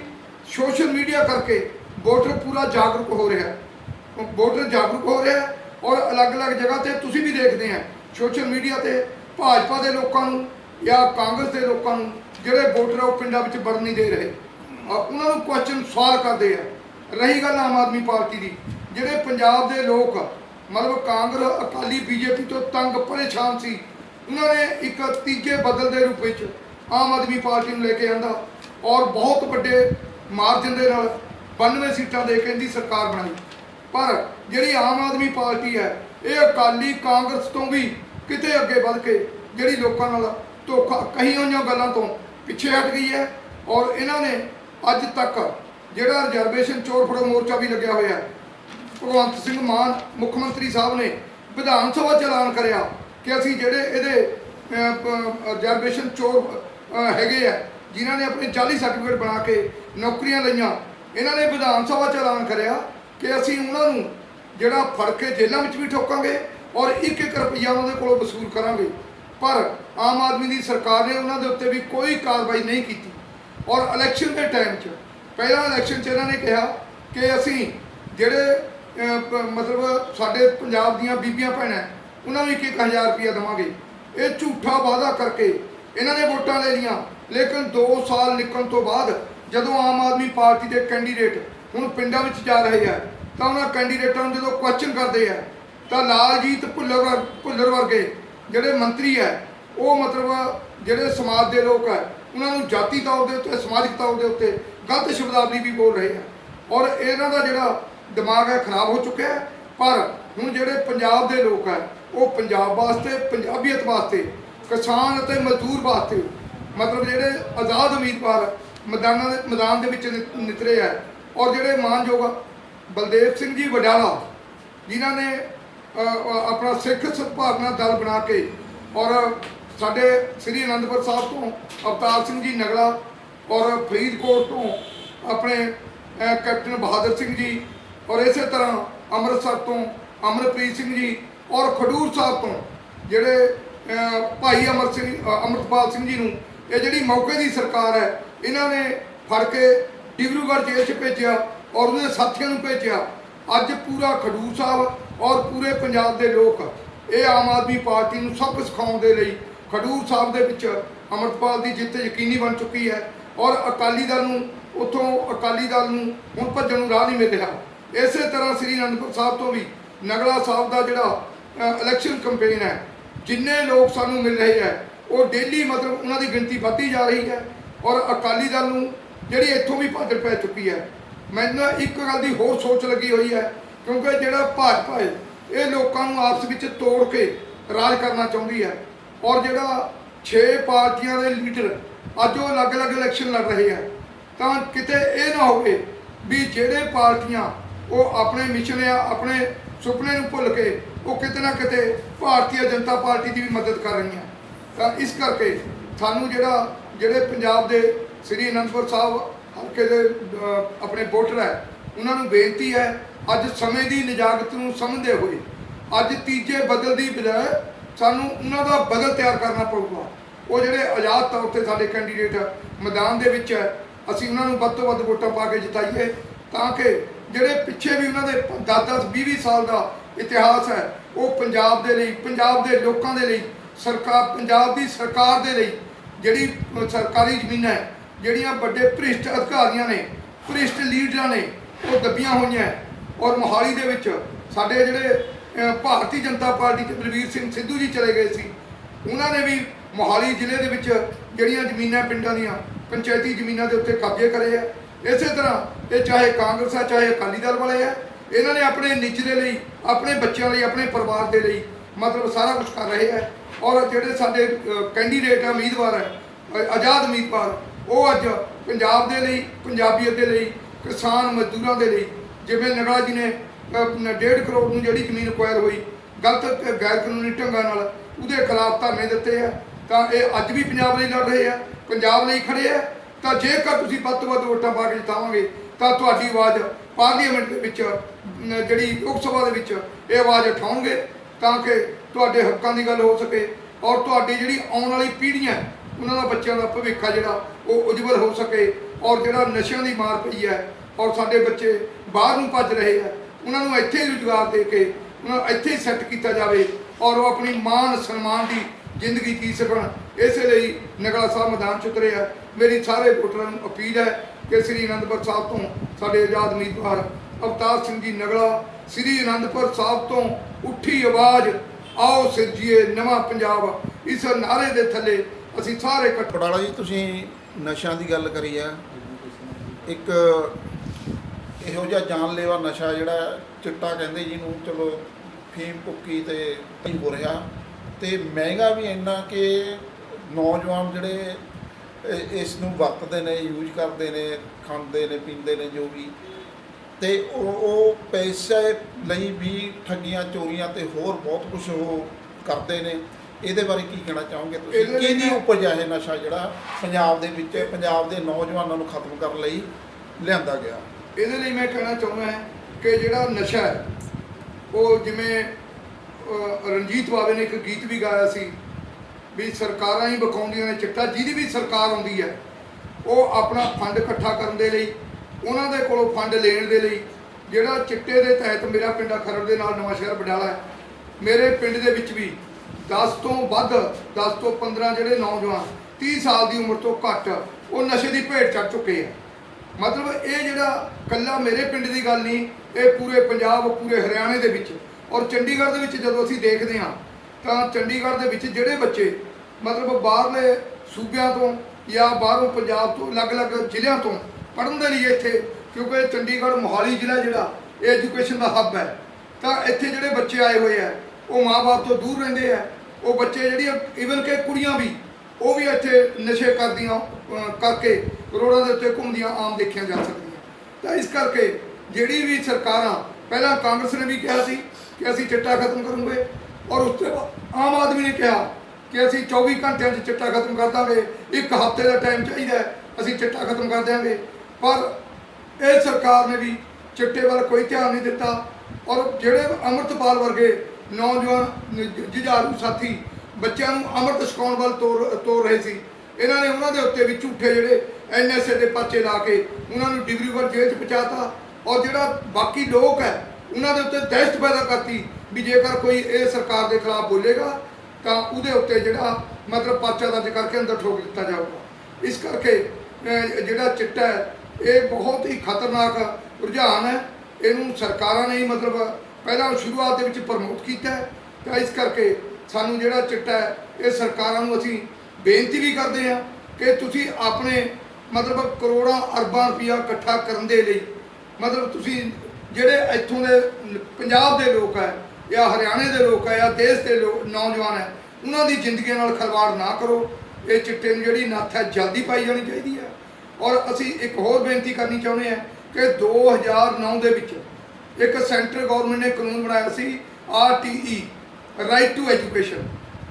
ਸੋਸ਼ਲ ਮੀਡੀਆ ਕਰਕੇ ਵੋਟਰ ਪੂਰਾ ਜਾਗਰੂਕ ਹੋ ਰਿਹਾ ਵੋਟਰ ਜਾਗਰੂਕ ਹੋ ਰਿਹਾ ਔਰ ਅਲੱਗ-ਅਲੱਗ ਜਗ੍ਹਾ ਤੇ ਤੁਸੀਂ ਵੀ ਦੇਖਦੇ ਆ ਸੋਸ਼ਲ ਮੀਡੀਆ ਤੇ ਭਾਜਪਾ ਦੇ ਲੋਕਾਂ ਨੂੰ ਜਾਂ ਕਾਂਗਰਸ ਦੇ ਲੋਕਾਂ ਨੂੰ ਜਿਹੜੇ ਵੋਟਰ ਉਹ ਪਿੰਡਾਂ ਵਿੱਚ ਵੜਨ ਨਹੀਂ ਦੇ ਰਹੇ। ਉਹਨਾਂ ਨੂੰ ਕੁਐਸਚਨ ਸਵਾਲ ਕਰਦੇ ਆ ਰਹੀ ਗੱਲ ਆਮ ਆਦਮੀ ਪਾਰਟੀ ਦੀ। ਜਿਹੜੇ ਪੰਜਾਬ ਦੇ ਲੋਕ, ਮਤਲਬ ਕਾਂਗਰਸ, ਅਕਾਲੀ, ਬੀਜੇਪੀ ਤੋਂ ਤੰਗ, ਪਰੇਸ਼ਾਨ ਸੀ, ਉਹਨਾਂ ਨੇ ਇੱਕ ਤੀਜੇ ਬਦਲ ਦੇ ਰੂਪ ਵਿੱਚ ਆਮ ਆਦਮੀ ਪਾਰਟੀ ਨੂੰ ਲੈ ਕੇ ਆਂਦਾ ਔਰ ਬਹੁਤ ਵੱਡੇ ਮਾਰਜਨ ਦੇ ਨਾਲ 92 ਸੀਟਾਂ ਦੇ ਕੇ ਇਹਦੀ ਸਰਕਾਰ ਬਣਾਈ। ਪਰ ਜਿਹੜੀ ਆਮ ਆਦਮੀ ਪਾਰਟੀ ਹੈ, ਇਹ ਅਕਾਲੀ ਕਾਂਗਰਸ ਤੋਂ ਵੀ ਕਿਤੇ ਅੱਗੇ ਵੱਧ ਕੇ ਜਿਹੜੀ ਲੋਕਾਂ ਨਾਲ ਧੋਖਾ ਕਹੀ ਹੋਈਆਂ ਗੱਲਾਂ ਤੋਂ ਪਿੱਛੇ ਹਟ ਗਈ ਹੈ ਔਰ ਇਹਨਾਂ ਨੇ ਅੱਜ ਤੱਕ ਜਿਹੜਾ ਰਿਜ਼ਰਵੇਸ਼ਨ ਚੋਰ ਫੜੋ ਮੋਰਚਾ ਵੀ ਲੱਗਿਆ ਹੋਇਆ ਭਗਵੰਤ ਸਿੰਘ ਮਾਨ ਮੁੱਖ ਮੰਤਰੀ ਸਾਹਿਬ ਨੇ ਵਿਧਾਨ ਸਭਾ ਚ ਐਲਾਨ ਕਰਿਆ ਕਿ ਅਸੀਂ ਜਿਹੜੇ ਇਹਦੇ ਰਿਜ਼ਰਵੇਸ਼ਨ ਚੋਰ ਹੈਗੇ ਆ, ਜਿਨ੍ਹਾਂ ਨੇ ਆਪਣੇ 40 ਸਰਟੀਫਿਕੇਟ ਬਣਾ ਕੇ ਨੌਕਰੀਆਂ ਲਈਆਂ, ਇਹਨਾਂ ਨੇ ਵਿਧਾਨ ਸਭਾ ਚ ਐਲਾਨ ਕਰਿਆ ਕਿ ਅਸੀਂ ਉਹਨਾਂ ਨੂੰ ਜਿਹੜਾ ਫੜ ਕੇ ਜੇਲ੍ਹਾਂ ਵਿੱਚ ਵੀ ਠੋਕਾਂਗੇ ਔਰ ਇੱਕ ਇੱਕ ਰੁਪਈਆ ਉਹਨਾਂ ਦੇ ਕੋਲੋਂ ਵਸੂਲ ਕਰਾਂਗੇ। ਪਰ ਆਮ ਆਦਮੀ ਦੀ ਸਰਕਾਰ ਨੇ ਉਹਨਾਂ ਦੇ ਉੱਤੇ ਵੀ ਕੋਈ ਕਾਰਵਾਈ ਨਹੀਂ ਕੀਤੀ। ਔਰ ਇਲੈਕਸ਼ਨ ਦੇ ਟਾਈਮ 'ਚ, ਪਹਿਲਾਂ ਇਲੈਕਸ਼ਨ 'ਚ ਇਹਨਾਂ ਨੇ ਕਿਹਾ ਕਿ ਅਸੀਂ ਜਿਹੜੇ ਮਤਲਬ ਸਾਡੇ ਪੰਜਾਬ ਦੀਆਂ ਬੀਬੀਆਂ ਭੈਣਾਂ, ਉਹਨਾਂ ਨੂੰ ਇੱਕ ਇੱਕ ਹਜ਼ਾਰ ਰੁਪਇਆ ਦੇਵਾਂਗੇ। ਇਹ ਝੂਠਾ ਵਾਅਦਾ ਕਰਕੇ ਇਹਨਾਂ ਨੇ ਵੋਟਾਂ ਲੈ ਲਈਆਂ। ਲੇਕਿਨ 2 ਸਾਲ ਨਿਕਲਣ ਤੋਂ ਬਾਅਦ ਜਦੋਂ ਆਮ ਆਦਮੀ ਪਾਰਟੀ ਦੇ ਕੈਂਡੀਡੇਟ ਹੁਣ ਪਿੰਡਾਂ ਵਿੱਚ ਜਾ ਰਹੇ ਆ, ਤਾਂ ਉਹਨਾਂ ਕੈਂਡੀਡੇਟਾਂ ਨੂੰ ਜਦੋਂ ਕੁਐਸਚਨ ਕਰਦੇ ਆ, ਤਾਂ ਲਾਲਜੀਤ ਭੁੱਲਰ ਵਰ- ਭੁੱਲਰ ਵਰਗੇ ਜਿਹੜੇ ਮੰਤਰੀ ਹੈ ਉਹ ਮਤਲਬ ਜਿਹੜੇ ਸਮਾਜ ਦੇ ਲੋਕ ਹੈ ਉਹਨਾਂ ਨੂੰ ਜਾਤੀ ਤੌਰ ਦੇ ਉੱਤੇ, ਸਮਾਜਿਕ ਤੌਰ ਦੇ ਉੱਤੇ ਗਲਤ ਸ਼ਬਦਾਵਲੀ ਵੀ ਬੋਲ ਰਹੇ ਆ। ਔਰ ਇਹਨਾਂ ਦਾ ਜਿਹੜਾ ਦਿਮਾਗ ਹੈ ਖਰਾਬ ਹੋ ਚੁੱਕਿਆ ਹੈ, ਪਰ ਹੁਣ ਜਿਹੜੇ ਪੰਜਾਬ ਦੇ ਲੋਕ ਹੈ, ਉਹ ਪੰਜਾਬ ਵਾਸਤੇ, ਪੰਜਾਬੀਅਤ ਵਾਸਤੇ, ਕਿਸਾਨ ਅਤੇ ਮਜ਼ਦੂਰ ਵਾਸਤੇ, ਮਤਲਬ ਜਿਹੜੇ ਆਜ਼ਾਦ ਉਮੀਦਵਾਰ ਮੈਦਾਨਾਂ ਦੇ, ਮੈਦਾਨ ਦੇ ਵਿੱਚ ਨਿ- ਨਿਤਰੇ ਹੈ, ਔਰ ਜਿਹੜੇ ਮਾਨਯੋਗ ਬਲਦੇਵ ਸਿੰਘ ਜੀ ਵਡਾਲਾ, ਜਿਨ੍ਹਾਂ ਨੇ ਆਪਣਾ ਸਿੱਖ ਸਦਭਾਵਨਾ ਦਲ ਬਣਾ ਕੇ, ਔਰ ਸਾਡੇ ਸ੍ਰੀ ਅਨੰਦਪੁਰ ਸਾਹਿਬ ਤੋਂ ਅਵਤਾਰ ਸਿੰਘ ਜੀ ਨਗਲਾ, ਔਰ ਫਰੀਦਕੋਟ ਤੋਂ ਆਪਣੇ ਕੈਪਟਨ ਬਹਾਦਰ ਸਿੰਘ ਜੀ ਔਰ ਇਸੇ ਤਰ੍ਹਾਂ ਅੰਮ੍ਰਿਤਸਰ ਤੋਂ ਅਮਰਪ੍ਰੀਤ ਸਿੰਘ ਜੀ ਔਰ ਖਡੂਰ ਸਾਹਿਬ ਤੋਂ ਜਿਹੜੇ ਭਾਈ ਅਮਰ ਸਿੰਘ ਅ, ਅੰਮ੍ਰਿਤਪਾਲ ਸਿੰਘ ਜੀ ਨੂੰ ਇਹ ਜਿਹੜੀ ਮੌਕੇ ਦੀ ਸਰਕਾਰ ਹੈ ਇਹਨਾਂ ਨੇ ਫੜ ਕੇ ਡਿਬਰੂਗੜ੍ਹ ਜੇਲ੍ਹ 'ਚ ਭੇਜਿਆ ਔਰ ਉਹਦੇ ਸਾਥੀਆਂ ਨੂੰ ਭੇਜਿਆ। ਅੱਜ ਪੂਰਾ ਖਡੂਰ ਸਾਹਿਬ ਔਰ ਪੂਰੇ ਪੰਜਾਬ ਦੇ ਲੋਕ ਇਹ ਆਮ ਆਦਮੀ ਪਾਰਟੀ ਨੂੰ ਸਭ ਸਿਖਾਉਣ ਦੇ ਲਈ ਖਡੂਰ ਸਾਹਿਬ ਦੇ ਵਿੱਚ ਅਮਰਪਾਲ ਦੀ ਜਿੱਤ ਯਕੀਨੀ ਬਣ ਚੁੱਕੀ ਹੈ ਔਰ ਅਕਾਲੀ ਦਲ ਨੂੰ ਉੱਥੋਂ ਅਕਾਲੀ ਦਲ ਨੂੰ ਹੁਣ ਭੱਜਣ ਨੂੰ ਰਾਹ ਨਹੀਂ ਮਿਲ ਰਿਹਾ। ਇਸੇ ਤਰ੍ਹਾਂ ਸ੍ਰੀ ਅਨੰਦਪੁਰ ਸਾਹਿਬ ਤੋਂ ਵੀ ਨਗਲਾ ਸਾਹਿਬ ਦਾ ਜਿਹੜਾ ਇਲੈਕਸ਼ਨ ਕੈਂਪੇਨ ਹੈ, ਜਿੰਨੇ ਲੋਕ ਸਾਨੂੰ ਮਿਲ ਰਹੇ ਹੈ, ਉਹ ਡੇਲੀ ਮਤਲਬ ਉਹਨਾਂ ਦੀ ਗਿਣਤੀ ਵੱਧਦੀ ਜਾ ਰਹੀ ਹੈ ਔਰ ਅਕਾਲੀ ਦਲ ਨੂੰ ਜਿਹੜੀ ਇੱਥੋਂ ਵੀ ਭਾਜੜ ਪੈ ਚੁੱਕੀ ਹੈ, ਮੈਨੂੰ ਨਾ ਇੱਕ ਗੱਲ ਦੀ ਹੋਰ ਸੋਚ ਲੱਗੀ ਹੋਈ ਹੈ, ਕਿਉਂਕਿ ਜਿਹੜਾ ਭਾਜਪਾ ਹੈ, ਇਹ ਲੋਕਾਂ ਨੂੰ ਆਪਸ ਵਿੱਚ ਤੋੜ ਕੇ ਰਾਜ ਕਰਨਾ ਚਾਹੁੰਦੀ ਹੈ ਔਰ ਜਿਹੜਾ 6 ਪਾਰਟੀਆਂ ਦੇ ਲੀਡਰ ਅੱਜ ਉਹ ਅਲੱਗ-ਅਲੱਗ ਇਲੈਕਸ਼ਨ ਲੜ ਰਹੇ ਆ ਤਾਂ ਕਿਤੇ ਇਹ ਨਾ ਹੋਵੇ ਵੀ ਜਿਹੜੇ ਪਾਰਟੀਆਂ ਉਹ ਆਪਣੇ ਮਿਸ਼ਨ ਆ ਆਪਣੇ ਸੁਪਨੇ ਨੂੰ ਭੁੱਲ ਕੇ ਉਹ ਕਿਤੇ ਨਾ ਕਿਤੇ ਭਾਰਤੀ ਜਨਤਾ ਪਾਰਟੀ ਦੀ ਵੀ ਮਦਦ ਕਰ ਰਹੀਆਂ। ਤਾਂ ਇਸ ਕਰਕੇ ਸਾਨੂੰ ਜਿਹੜਾ, ਜਿਹੜੇ ਪੰਜਾਬ ਦੇ ਸ੍ਰੀ ਅਨੰਦਪੁਰ ਸਾਹਿਬ ਹਲਕੇ ਦੇ ਆਪਣੇ ਵੋਟਰ ਹੈ, ਉਹਨਾਂ ਨੂੰ ਬੇਨਤੀ ਹੈ, ਅੱਜ ਸਮੇਂ ਦੀ ਨਿਜਾਗਤ ਨੂੰ ਸਮਝਦੇ ਹੋਏ, ਅੱਜ ਤੀਜੇ ਬਦਲ ਦੀ ਬਜਾਏ ਸਾਨੂੰ ਉਹਨਾਂ ਦਾ ਬਦਲ ਤਿਆਰ ਕਰਨਾ ਪਊਗਾ। ਉਹ ਜਿਹੜੇ ਆਜ਼ਾਦ ਤੌਰ ਤੇ ਸਾਡੇ ਕੈਂਡੀਡੇਟ ਮੈਦਾਨ ਦੇ ਵਿੱਚ ਹੈ, ਅਸੀਂ ਉਹਨਾਂ ਨੂੰ ਵੱਧ ਤੋਂ ਵੱਧ ਵੋਟਾਂ ਪਾ ਕੇ ਜਿਤਾਈਏ, ਤਾਂ ਕਿ ਜਿਹੜੇ ਪਿੱਛੇ ਵੀ ਉਹਨਾਂ ਦੇ 10-10 20-20 ਸਾਲ ਦਾ ਇਤਿਹਾਸ ਹੈ, ਉਹ ਪੰਜਾਬ ਦੇ ਲਈ, ਪੰਜਾਬ ਦੇ ਲੋਕਾਂ ਦੇ ਲਈ, ਸਰਕਾਰ, ਪੰਜਾਬ ਦੀ ਸਰਕਾਰ ਦੇ ਲਈ ਜਿਹੜੀ ਸਰਕਾਰੀ ਜ਼ਮੀਨਾਂ ਹੈ, ਜਿਹੜੀਆਂ ਵੱਡੇ ਭ੍ਰਿਸ਼ਟ ਅਧਿਕਾਰੀਆਂ ਨੇ, ਭ੍ਰਿਸ਼ਟ ਲੀਡਰਾਂ ਨੇ, ਉਹ ਦੱਬੀਆਂ ਹੋਈਆਂ ਔਰ ਮੋਹਾਲੀ ਦੇ ਵਿੱਚ ਸਾਡੇ ਜਿਹੜੇ ਭਾਰਤੀ ਜਨਤਾ ਪਾਰਟੀ ਦੇ ਬਲਵੀਰ ਸਿੰਘ ਸਿੱਧੂ ਜੀ ਚਲੇ ਗਏ ਸੀ, ਉਹਨਾਂ ਨੇ ਵੀ ਮੋਹਾਲੀ ਜ਼ਿਲ੍ਹੇ ਦੇ ਵਿੱਚ ਜਿਹੜੀਆਂ ਜ਼ਮੀਨਾਂ ਪਿੰਡਾਂ ਦੀਆਂ, ਪੰਚਾਇਤੀ ਜ਼ਮੀਨਾਂ ਦੇ ਉੱਤੇ ਕਬਜ਼ੇ ਕਰੇ ਆ। ਇਸੇ ਤਰ੍ਹਾਂ ਇਹ ਚਾਹੇ ਕਾਂਗਰਸ ਆ ਚਾਹੇ ਅਕਾਲੀ ਦਲ ਵਾਲੇ ਆ ਇਹਨਾਂ ਨੇ ਆਪਣੇ ਨਿੱਜ ਦੇ ਲਈ ਆਪਣੇ ਬੱਚਿਆਂ ਲਈ ਆਪਣੇ ਪਰਿਵਾਰ ਦੇ ਲਈ ਮਤਲਬ ਸਾਰਾ ਕੁਝ ਕਰ ਰਹੇ ਆ। ਔਰ ਜਿਹੜੇ ਸਾਡੇ ਕੈਂਡੀਡੇਟ ਆ ਉਮੀਦਵਾਰ ਹੈ ਆਜ਼ਾਦ ਉਮੀਦਵਾਰ ਉਹ ਅੱਜ ਪੰਜਾਬ ਦੇ ਲਈ ਪੰਜਾਬੀਅਤ ਦੇ ਲਈ ਕਿਸਾਨ ਮਜ਼ਦੂਰਾਂ ਦੇ ਲਈ ਜਿਵੇਂ ਨਗਲਾ ਜੀ ਨੇ ਅ, ਡੇਢ ਕਰੋੜ ਨੂੰ ਜਿਹੜੀ ਜ਼ਮੀਨ ਅਕਵਾਇਰ ਹੋਈ ਗਲਤ ਗੈਰ ਕਾਨੂੰਨੀ ਢੰਗਾਂ ਨਾਲ ਉਹਦੇ ਖਿਲਾਫ ਧਰਨੇ ਦਿੱਤੇ ਆ। ਤਾਂ ਇਹ ਅੱਜ ਵੀ ਪੰਜਾਬ ਲਈ ਲੜ ਰਹੇ ਆ ਪੰਜਾਬ ਲਈ ਖੜੇ ਆ ਤਾਂ ਜੇਕਰ ਤੁਸੀਂ ਵੱਧ ਤੋਂ ਵੱਧ ਵੋਟਾਂ ਪਾ ਕੇ ਜਿਤਾਵਾਂਗੇ ਤਾਂ ਤੁਹਾਡੀ ਆਵਾਜ਼ ਪਾਰਲੀਮੈਂਟ ਦੇ ਵਿੱਚ ਜਿਹੜੀ ਲੋਕ ਸਭਾ ਦੇ ਵਿੱਚ ਇਹ ਆਵਾਜ਼ ਉਠਾਉਣਗੇ ਤਾਂ ਕਿ ਤੁਹਾਡੇ ਹੱਕਾਂ ਦੀ ਗੱਲ ਹੋ ਸਕੇ ਔਰ ਤੁਹਾਡੀ ਜਿਹੜੀ ਆਉਣ ਵਾਲੀ ਪੀੜ੍ਹੀਆਂ ਹੈ, ਉਹਨਾਂ ਦਾ ਬੱਚਿਆਂ ਦਾ ਭਵਿੱਖ ਆ ਜਿਹੜਾ ਉਹ ਉਜਵਲ ਹੋ ਸਕੇ ਔਰ ਜਿਹੜਾ ਨਸ਼ਿਆਂ ਦੀ ਮਾਰ ਪਈ ਹੈ ਔਰ ਸਾਡੇ ਬੱਚੇ ਬਾਹਰ ਨੂੰ ਭੱਜ ਰਹੇ ਆ ਉਹਨਾਂ ਨੂੰ ਇੱਥੇ ਹੀ ਰੁਜ਼ਗਾਰ ਦੇ ਕੇ ਉਹਨਾਂ ਇੱਥੇ ਹੀ ਸੈੱਟ ਕੀਤਾ ਜਾਵੇ ਔਰ ਉਹ ਆਪਣੀ ਮਾਣ ਸਨਮਾਨ ਦੀ ਜ਼ਿੰਦਗੀ ਜੀ ਸਕਣ ਇਸੇ ਲਈ ਨਗਲਾ ਸਾਹਿਬ ਮੈਦਾਨ 'ਚ ਉਤਰੇ ਮੇਰੀ ਸਾਰੇ ਵੋਟਰਾਂ ਨੂੰ ਅਪੀਲ ਹੈ ਕਿ ਸ੍ਰੀ ਅਨੰਦਪੁਰ ਸਾਹਿਬ ਤੋਂ ਸਾਡੇ ਆਜ਼ਾਦ ਉਮੀਦਵਾਰ ਅਵਤਾਰ ਸਿੰਘ ਜੀ ਨਗਲਾ, ਸ੍ਰੀ ਅਨੰਦਪੁਰ ਸਾਹਿਬ ਤੋਂ ਉੱਠੀ ਆਵਾਜ਼, ਆਓ ਸਿਰਜੀਏ ਨਵਾਂ ਪੰਜਾਬ। ਇਸ ਨਾਰੇ ਦੇ ਥੱਲੇ ਅਸੀਂ ਸਾਰੇ ਇਕੱਠੇ ਪਟਾਲਾ ਜੀ, ਤੁਸੀਂ ਨਸ਼ਿਆਂ ਦੀ ਗੱਲ ਕਰੀ ਆ। ਇੱਕ ਇਹੋ ਜਿਹਾ ਜਾਨਲੇਵਾ ਨਸ਼ਾ ਜਿਹੜਾ ਚਿੱਟਾ ਕਹਿੰਦੇ ਜਿਹਨੂੰ ਚਲੋ ਫੀਮ ਭੁੱਕੀ ਤੇ ਹੋ ਰਿਹਾ। ਤੇ ਮਹਿੰਗਾ ਵੀ ਇੰਨਾ ਕਿ ਨੌਜਵਾਨ ਜਿਹੜੇ ਇਸ ਨੂੰ ਵਰਤਦੇ ਨੇ ਯੂਜ਼ ਕਰਦੇ ਨੇ ਖਾਂਦੇ ਨੇ ਪੀਂਦੇ ਨੇ ਜੋ ਵੀ। ਤੇ ਉਹ ਉਹ ਪੈਸੇ ਲਈ ਵੀ ਠੱਗੀਆਂ ਚੋਰੀਆਂ ਤੇ ਹੋਰ ਬਹੁਤ ਕੁਝ ਉਹ ਕਰਦੇ ਨੇ। ਇਹਦੇ ਬਾਰੇ ਕੀ ਕਹਿਣਾ ਚਾਹੋਗੇ ਤੁਸੀਂ? ਇਹਦੇ ਲਈ ਕਿਹਦੀ ਮੈਂ- ਉਪਜ ਹੈ ਇਹ ਨਸ਼ਾ ਜਿਹੜਾ ਪੰਜਾਬ ਦੇ ਵਿੱਚ ਪੰਜਾਬ ਦੇ ਨੌਜਵਾਨਾਂ ਨੂੰ ਖਤਮ ਕਰਨ ਲਈ ਲਿਆਂਦਾ ਗਿਆ? ਇਹਦੇ ਲਈ ਮੈਂ ਕਹਿਣਾ ਚਾਹੁੰਦਾ ਹਾਂ ਕਿ ਜਿਹੜਾ ਨਸ਼ਾ ਹੈ ਉਹ ਜਿਵੇਂ ਰਣਜੀਤ ਬਾਵੇ ਨੇ ਇੱਕ ਗੀਤ ਵੀ ਗਾਇਆ ਸੀ ਵੀ ਸਰਕਾਰਾਂ ਹੀ ਬਕਾਉਂਦੀਆਂ ਨੇ ਚਿੱਟਾ, ਜਿਹਦੀ ਵੀ ਸਰਕਾਰ ਆਉਂਦੀ ਹੈ, ਉਹ ਆਪਣਾ ਫੰਡ ਇਕੱਠਾ ਕਰਨ ਦੇ ਲਈ, ਉਹਨਾਂ ਦੇ ਕੋਲੋਂ ਫੰਡ ਲੈਣ ਦੇ ਲਈ, ਜਿਹੜਾ ਚਿੱਟੇ ਦੇ ਤਹਿਤ ਮੇਰਾ ਪਿੰਡ ਖਰੜ ਦੇ ਨਾਲ ਨਵਾਂ ਸ਼ਹਿਰ ਬਡਾਲਾ ਹੈ, ਮੇਰੇ ਪਿੰਡ ਦੇ ਵਿੱਚ ਵੀ 10 ਤੋਂ ਵੱਧ 10 ਤੋਂ 15 ਜਿਹੜੇ ਨੌਜਵਾਨ 30 ਸਾਲ ਦੀ ਉਮਰ ਤੋਂ ਘੱਟ, ਉਹ ਨਸ਼ੇ ਦੀ ਭੇਟ ਚੜ ਚੁੱਕੇ ਆ। ਮਤਲਬ ਇਹ ਜਿਹੜਾ ਕੱਲਾ ਮੇਰੇ ਪਿੰਡ ਦੀ ਗੱਲ ਨਹੀਂ, ਇਹ ਪੂਰੇ ਪੰਜਾਬ, ਪੂਰੇ ਹਰਿਆਣੇ ਦੇ ਵਿੱਚ ਔਰ ਚੰਡੀਗੜ੍ਹ ਦੇ ਵਿੱਚ ਜਦੋਂ ਅਸੀਂ ਦੇਖਦੇ ਹਾਂ, ਤਾਂ ਚੰਡੀਗੜ੍ਹ ਦੇ ਵਿੱਚ ਜਿਹੜੇ ਬੱਚੇ ਮਤਲਬ ਬਾਹਰਲੇ ਸੂਬਿਆਂ ਤੋਂ ਜਾਂ ਬਾਹਰੋਂ ਪੰਜਾਬ ਤੋਂ ਅਲੱਗ-ਅਲੱਗ ਜ਼ਿਲ੍ਹਿਆਂ ਤੋਂ ਪੜ੍ਹਨ ਦੇ ਲਈ ਇੱਥੇ, ਕਿਉਂਕਿ ਚੰਡੀਗੜ੍ਹ ਮੋਹਾਲੀ ਜ਼ਿਲ੍ਹਾ ਜਿਹੜਾ, ਇਹ ਐਜੂਕੇਸ਼ਨ ਦਾ ਹੱਬ ਹੈ, ਤਾਂ ਇੱਥੇ ਜਿਹੜੇ ਬੱਚੇ ਆਏ ਹੋਏ ਆ ਉਹ ਮਾਪੇ ਤੋਂ ਦੂਰ ਰਹਿੰਦੇ ਆ ਉਹ ਬੱਚੇ ਜਿਹੜੀਆਂ ਈਵਨ ਕਿ ਕੁੜੀਆਂ ਵੀ, ਉਹ ਵੀ ਇੱਥੇ ਨਸ਼ੇ ਕਰਦੀਆਂ ਕਰਕੇ ਰੋਡਾਂ ਦੇ ਉੱਤੇ ਘੁੰਮਦੀਆਂ, ਆਮ ਦੇਖੀਆਂ ਜਾ ਸਕਦੀਆਂ। ਤਾਂ ਇਸ ਕਰਕੇ ਜਿਹੜੀ ਵੀ ਸਰਕਾਰਾਂ, ਪਹਿਲਾਂ ਕਾਂਗਰਸ ਨੇ ਵੀ ਕਿਹਾ ਸੀ ਕਿ ਅਸੀਂ ਚਿੱਟਾ ਖਤਮ ਕਰੂੰਗੇ। ਔਰ ਉਸ ਤੋਂ ਆਮ ਆਦਮੀ ਨੇ ਕਿਹਾ ਕਿ ਅਸੀਂ 24 ਘੰਟਿਆਂ 'ਚ ਚਿੱਟਾ ਖਤਮ ਕਰ ਦਾਂਗੇ। ਇੱਕ ਹਫ਼ਤੇ ਦਾ ਟਾਈਮ ਚਾਹੀਦਾ ਅਸੀਂ ਚਿੱਟਾ ਖਤਮ ਕਰ ਦਿਆਂਗੇ। ਪਰ ਇਹ ਸਰਕਾਰ ਨੇ ਵੀ ਚਿੱਟੇ ਵੱਲ ਕੋਈ ਧਿਆਨ ਨਹੀਂ ਦਿੱਤਾ। ਔਰ ਜਿਹੜੇ ਅੰਮ੍ਰਿਤਪਾਲ ਵਰਗੇ ਨੌਜਵਾਨ ਜ- ਜੁਝਾਰੂ ਸਾਥੀ ਬੱਚਿਆਂ ਨੂੰ ਅੰਮ੍ਰਿਤ ਛਕਾਉਣ ਵੱਲ ਤੋਰ ਤੋਰ ਰਹੇ ਸੀ, ਇਹਨਾਂ ਨੇ ਉਹਨਾਂ ਦੇ ਉੱਤੇ ਵੀ ਝੂਠੇ ਜਿਹੜੇ ਐਨਐਸਏ ਦੇ ਪਰਚੇ ਲਾ ਕੇ ਉਹਨਾਂ ਨੂੰ ਡਿਬਰੂਗੜ੍ਹ ਜੇਲ੍ਹ 'ਚ ਪਹੁੰਚਾਤਾ ਔਰ ਜਿਹੜਾ ਬਾਕੀ ਲੋਕ ਹੈ ਉਹਨਾਂ ਦੇ ਉੱਤੇ ਦਹਿਸ਼ਤ ਪੈਦਾ ਕਰਤੀ ਵੀ ਜੇਕਰ ਕੋਈ ਇਹ ਸਰਕਾਰ ਦੇ ਖਿਲਾਫ ਬੋਲੇਗਾ, ਤਾਂ ਉਹਦੇ ਉੱਤੇ ਜਿਹੜਾ ਮਤਲਬ ਪਰਚਾ ਦਰਜ ਕਰਕੇ ਅੰਦਰ ਠੋਕ ਦਿੱਤਾ ਜਾਊਗਾ। ਇਸ ਕਰਕੇ ਜਿਹੜਾ ਚਿੱਟਾ ਹੈ, ਇਹ ਬਹੁਤ ਹੀ ਖਤਰਨਾਕ ਰੁਝਾਨ ਹੈ। ਇਹਨੂੰ ਸਰਕਾਰਾਂ ਨੇ ਹੀ ਮਤਲਬ ਪਹਿਲਾਂ ਸ਼ੁਰੂਆਤ ਦੇ ਵਿੱਚ ਪ੍ਰਮੋਟ ਕੀਤਾ ਤਾਂ ਇਸ ਕਰਕੇ ਸਾਨੂੰ ਜਿਹੜਾ ਚਿੱਟਾ ਹੈ, ਇਹ ਸਰਕਾਰਾਂ ਨੂੰ ਅਸੀਂ ਬੇਨਤੀ ਵੀ ਕਰਦੇ ਹਾਂ ਕਿ ਤੁਸੀਂ ਆਪਣੇ ਮਤਲਬ ਕਰੋੜਾਂ ਅਰਬਾਂ ਰੁਪਇਆ ਇਕੱਠਾ ਕਰਨ ਦੇ ਲਈ, ਮਤਲਬ ਤੁਸੀਂ ਜਿਹੜੇ ਇੱਥੋਂ ਦੇ ਪੰਜਾਬ ਦੇ ਲੋਕ ਹੈ ਜਾਂ ਹਰਿਆਣੇ ਦੇ ਲੋਕ ਹੈ ਜਾਂ ਦੇਸ਼ ਦੇ ਲੋਕ ਨੌਜਵਾਨ ਹੈ, ਉਹਨਾਂ ਦੀ ਜ਼ਿੰਦਗੀ ਨਾਲ ਖਲਵਾੜ ਨਾ ਕਰੋ। ਇਹ ਚਿੱਟੇ ਨੂੰ ਜਿਹੜੀ ਨੱਥ ਹੈ, ਜਲਦੀ ਪਾਈ ਜਾਣੀ ਚਾਹੀਦੀ ਹੈ। ਔਰ ਅਸੀਂ ਇੱਕ ਹੋਰ ਬੇਨਤੀ ਕਰਨੀ ਚਾਹੁੰਦੇ ਹਾਂ ਕਿ 2009 ਦੇ ਵਿੱਚ ਇੱਕ ਸੈਂਟਰ ਗਵਰਨਮੈਂਟ ਨੇ ਕਾਨੂੰਨ ਬਣਾਇਆ ਸੀ ਆਰਟੀਈ ਰਾਈਟ ਟੂ ਐਜੂਕੇਸ਼ਨ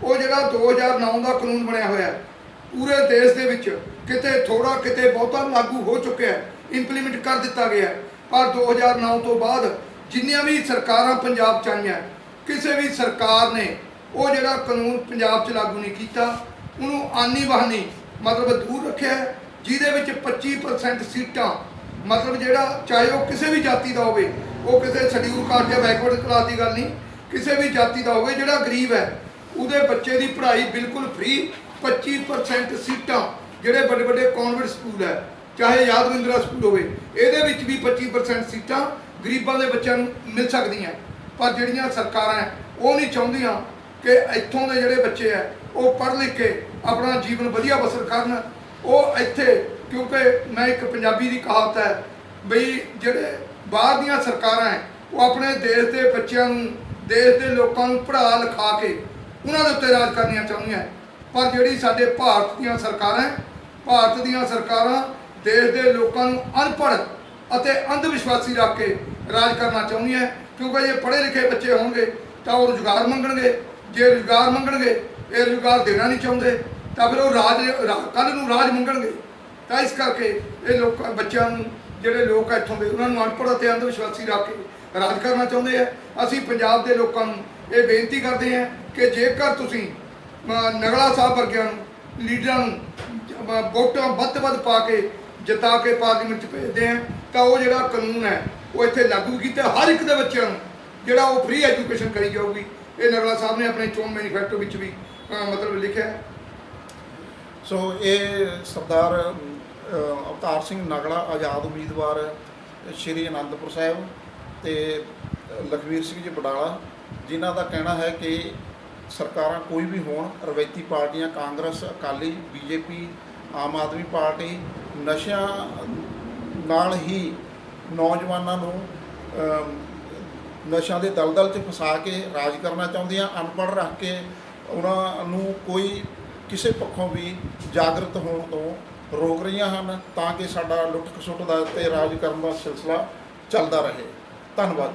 ਉਹ ਜਿਹੜਾ 2009 ਦਾ ਕਾਨੂੰਨ ਬਣਿਆ ਹੋਇਆ ਪੂਰੇ ਦੇਸ਼ ਦੇ ਵਿੱਚ ਕਿਤੇ ਥੋੜਾ ਕਿਤੇ ਬਹੁਤਾ ਲਾਗੂ ਹੋ ਚੁੱਕਿਆ ਹੈ ਇੰਪਲੀਮੈਂਟ ਕਰ ਦਿੱਤਾ ਗਿਆ ਹੈ। ਪਰ 2009 ਤੋਂ ਬਾਅਦ ਜਿੰਨੀਆਂ ਵੀ ਸਰਕਾਰਾਂ ਪੰਜਾਬ ਚ ਆਈਆਂ, ਕਿਸੇ ਵੀ ਸਰਕਾਰ ਨੇ ਉਹ ਜਿਹੜਾ ਕਾਨੂੰਨ ਪੰਜਾਬ 'ਚ ਲਾਗੂ ਨਹੀਂ ਕੀਤਾ, ਉਹਨੂੰ ਆਨੀ ਬਹਾਨੀ ਮਤਲਬ ਦੂਰ ਰੱਖਿਆ ਜਿਹਦੇ ਵਿੱਚ 25% ਸੀਟਾਂ ਮਤਲਬ ਜਿਹੜਾ ਚਾਹੇ ਉਹ ਕਿਸੇ ਵੀ ਜਾਤੀ ਦਾ ਹੋਵੇ, ਉਹ ਕਿਸੇ ਸ਼ਡਿਊਲ ਕਾਸਟ ਜਾਂ ਬੈਕਵਰਡ ਕਲਾਸ ਦੀ ਗੱਲ ਨਹੀਂ, ਕਿਸੇ ਵੀ ਜਾਤੀ ਦਾ ਹੋਵੇ, ਜਿਹੜਾ ਗਰੀਬ ਹੈ, ਉਹਦੇ ਬੱਚੇ ਦੀ ਪੜ੍ਹਾਈ ਬਿਲਕੁਲ ਫ੍ਰੀ 25% ਸੀਟਾਂ ਜਿਹੜੇ ਵੱਡੇ ਵੱਡੇ ਕਨਵੈਂਟ ਸਕੂਲ ਹੈ ਚਾਹੇ ਯਾਦਵਿੰਦਰਾ ਸਕੂਲ ਹੋਵੇ, ਇਹਦੇ ਵਿੱਚ ਵੀ 25% ਸੀਟਾਂ ਗਰੀਬਾਂ ਦੇ ਬੱਚਿਆਂ ਨੂੰ ਮਿਲ ਸਕਦੀਆਂ। ਪਰ ਜਿਹੜੀਆਂ ਸਰਕਾਰਾਂ ਉਹ ਨਹੀਂ ਚਾਹੁੰਦੀਆਂ ਕਿ ਇੱਥੋਂ ਦੇ ਜਿਹੜੇ ਬੱਚੇ ਹੈ, ਉਹ ਪੜ੍ਹ ਲਿਖ ਕੇ ਆਪਣਾ ਜੀਵਨ ਵਧੀਆ ਬਸਰ ਕਰਨ। ਉਹ ਇੱਥੇ, ਕਿਉਂਕਿ ਮੈਂ ਇੱਕ ਪੰਜਾਬੀ ਦੀ ਕਹਾਵਤ ਹੈ ਬਈ ਜਿਹੜੇ ਬਾਹਰ ਦੀਆਂ ਸਰਕਾਰਾਂ ਹੈ, ਉਹ ਆਪਣੇ ਦੇਸ਼ ਦੇ ਬੱਚਿਆਂ ਨੂੰ, ਦੇਸ਼ ਦੇ ਲੋਕਾਂ ਨੂੰ ਪੜ੍ਹਾ ਲਿਖਾ ਕੇ ਉਹਨਾਂ ਦੇ ਉੱਤੇ ਰਾਜ ਕਰਨੀਆਂ ਚਾਹੁੰਦੀਆਂ ਪਰ ਜਿਹੜੀ ਸਾਡੇ ਭਾਰਤ ਦੀਆਂ ਸਰਕਾਰਾਂ ਭਾਰਤ ਦੀਆਂ ਸਰਕਾਰਾਂ ਦੇਸ਼ ਦੇ ਲੋਕਾਂ ਨੂੰ ਅਨਪੜ੍ਹ ਅਤੇ ਅੰਧ ਵਿਸ਼ਵਾਸੀ ਰੱਖ ਕੇ ਰਾਜ ਕਰਨਾ ਚਾਹੁੰਦੀ ਹੈ। ਕਿਉਂਕਿ ਜੇ ਪੜ੍ਹੇ ਲਿਖੇ ਬੱਚੇ ਹੋਣਗੇ ਤਾਂ ਉਹ ਰੁਜ਼ਗਾਰ ਮੰਗਣਗੇ। ਜੇ ਰੁਜ਼ਗਾਰ ਮੰਗਣਗੇ, ਇਹ ਰੁਜ਼ਗਾਰ ਦੇਣਾ ਨਹੀਂ ਚਾਹੁੰਦੇ, ਤਾਂ ਫਿਰ ਉਹ ਰਾਜ ਕੱਲ ਨੂੰ ਰਾਜ ਮੰਗਣਗੇ। ਤਾਂ ਇਸ ਕਰਕੇ ਇਹ ਲੋਕਾਂ, ਬੱਚਿਆਂ ਨੂੰ, ਜਿਹੜੇ ਲੋਕ ਇੱਥੋਂ ਦੇ, ਉਹਨਾਂ ਨੂੰ ਅਨਪੜ੍ਹ ਅਤੇ ਅੰਧ ਵਿਸ਼ਵਾਸੀ ਰੱਖ ਕੇ ਰਾਜ ਕਰਨਾ ਚਾਹੁੰਦੇ ਆ। ਅਸੀਂ ਪੰਜਾਬ ਦੇ ਲੋਕਾਂ ਨੂੰ ਇਹ ਬੇਨਤੀ ਕਰਦੇ ਹਾਂ ਕਿ ਜੇਕਰ ਤੁਸੀਂ ਨਗਲਾ ਸਾਹਿਬ ਵਰਗਿਆਂ ਨੂੰ, ਲੀਡਰਾਂ ਨੂੰ ਵੋਟਾਂ ਵੱਧ ਤੋਂ ਵੱਧ ਪਾ ਕੇ ਜਿਤਾ ਕੇ ਪਾਰਲੀਮੈਂਟ 'ਚ ਭੇਜਦੇ ਆ, ਤਾਂ ਉਹ ਜਿਹੜਾ ਕਾਨੂੰਨ ਹੈ, ਉਹ ਇੱਥੇ ਲਾਗੂ ਕੀਤਾ ਹਰ ਇੱਕ ਦੇ ਬੱਚਿਆਂ ਨੂੰ, ਜਿਹੜਾ ਉਹ ਫ੍ਰੀ ਐਜੂਕੇਸ਼ਨ ਕਰੀ ਜਾਊਗੀ। ਇਹ ਨਗਲਾ ਸਾਹਿਬ ਨੇ ਆਪਣੇ ਚੋਣ ਮੈਨੀਫੈਸਟੋ ਵਿੱਚ ਵੀ ਮਤਲਬ ਲਿਖਿਆ ਸੋ ਇਹ ਸਰਦਾਰ ਅਵਤਾਰ ਸਿੰਘ ਨਗੜਾ ਆਜ਼ਾਦ ਉਮੀਦਵਾਰ ਸ਼੍ਰੀ ਅਨੰਦਪੁਰ ਸਾਹਿਬ ਤੇ ਲਖਵੀਰ ਸਿੰਘ ਜੀ ਬਡਾਲਾ, ਜਿਨ੍ਹਾਂ ਦਾ ਕਹਿਣਾ ਹੈ ਕਿ ਸਰਕਾਰਾਂ ਕੋਈ ਵੀ ਹੋਣ, ਰਵਾਇਤੀ ਪਾਰਟੀਆਂ, ਕਾਂਗਰਸ, ਅਕਾਲੀ, ਬੀਜੇਪੀ, ਆਮ ਆਦਮੀ ਪਾਰਟੀ ਨਸ਼ਿਆਂ ਨਾਲ ਹੀ ਨੌਜਵਾਨਾਂ ਨੂੰ ਅਮ, ਨਸ਼ਿਆਂ ਦੇ ਦਲਦਲ 'ਚ ਫਸਾ ਕੇ ਰਾਜ ਕਰਨਾ ਚਾਹੁੰਦੀਆਂ ਅਨਪੜ੍ਹ ਰੱਖ ਕੇ ਉਹਨਾਂ ਨੂੰ ਕੋਈ ਕਿਸੇ ਪੱਖੋਂ ਵੀ ਜਾਗਰਤ ਹੋਣ ਤੋਂ ਰੋਕ ਰਹੀਆਂ ਹਨ ਤਾਂ ਕਿ ਸਾਡਾ ਲੁੱਟ ਖਸੁੱਟ ਦਾ ਤੇ ਰਾਜ ਕਰਨ ਦਾ ਸਿਲਸਿਲਾ ਚੱਲਦਾ ਰਹੇ। ਧੰਨਵਾਦ।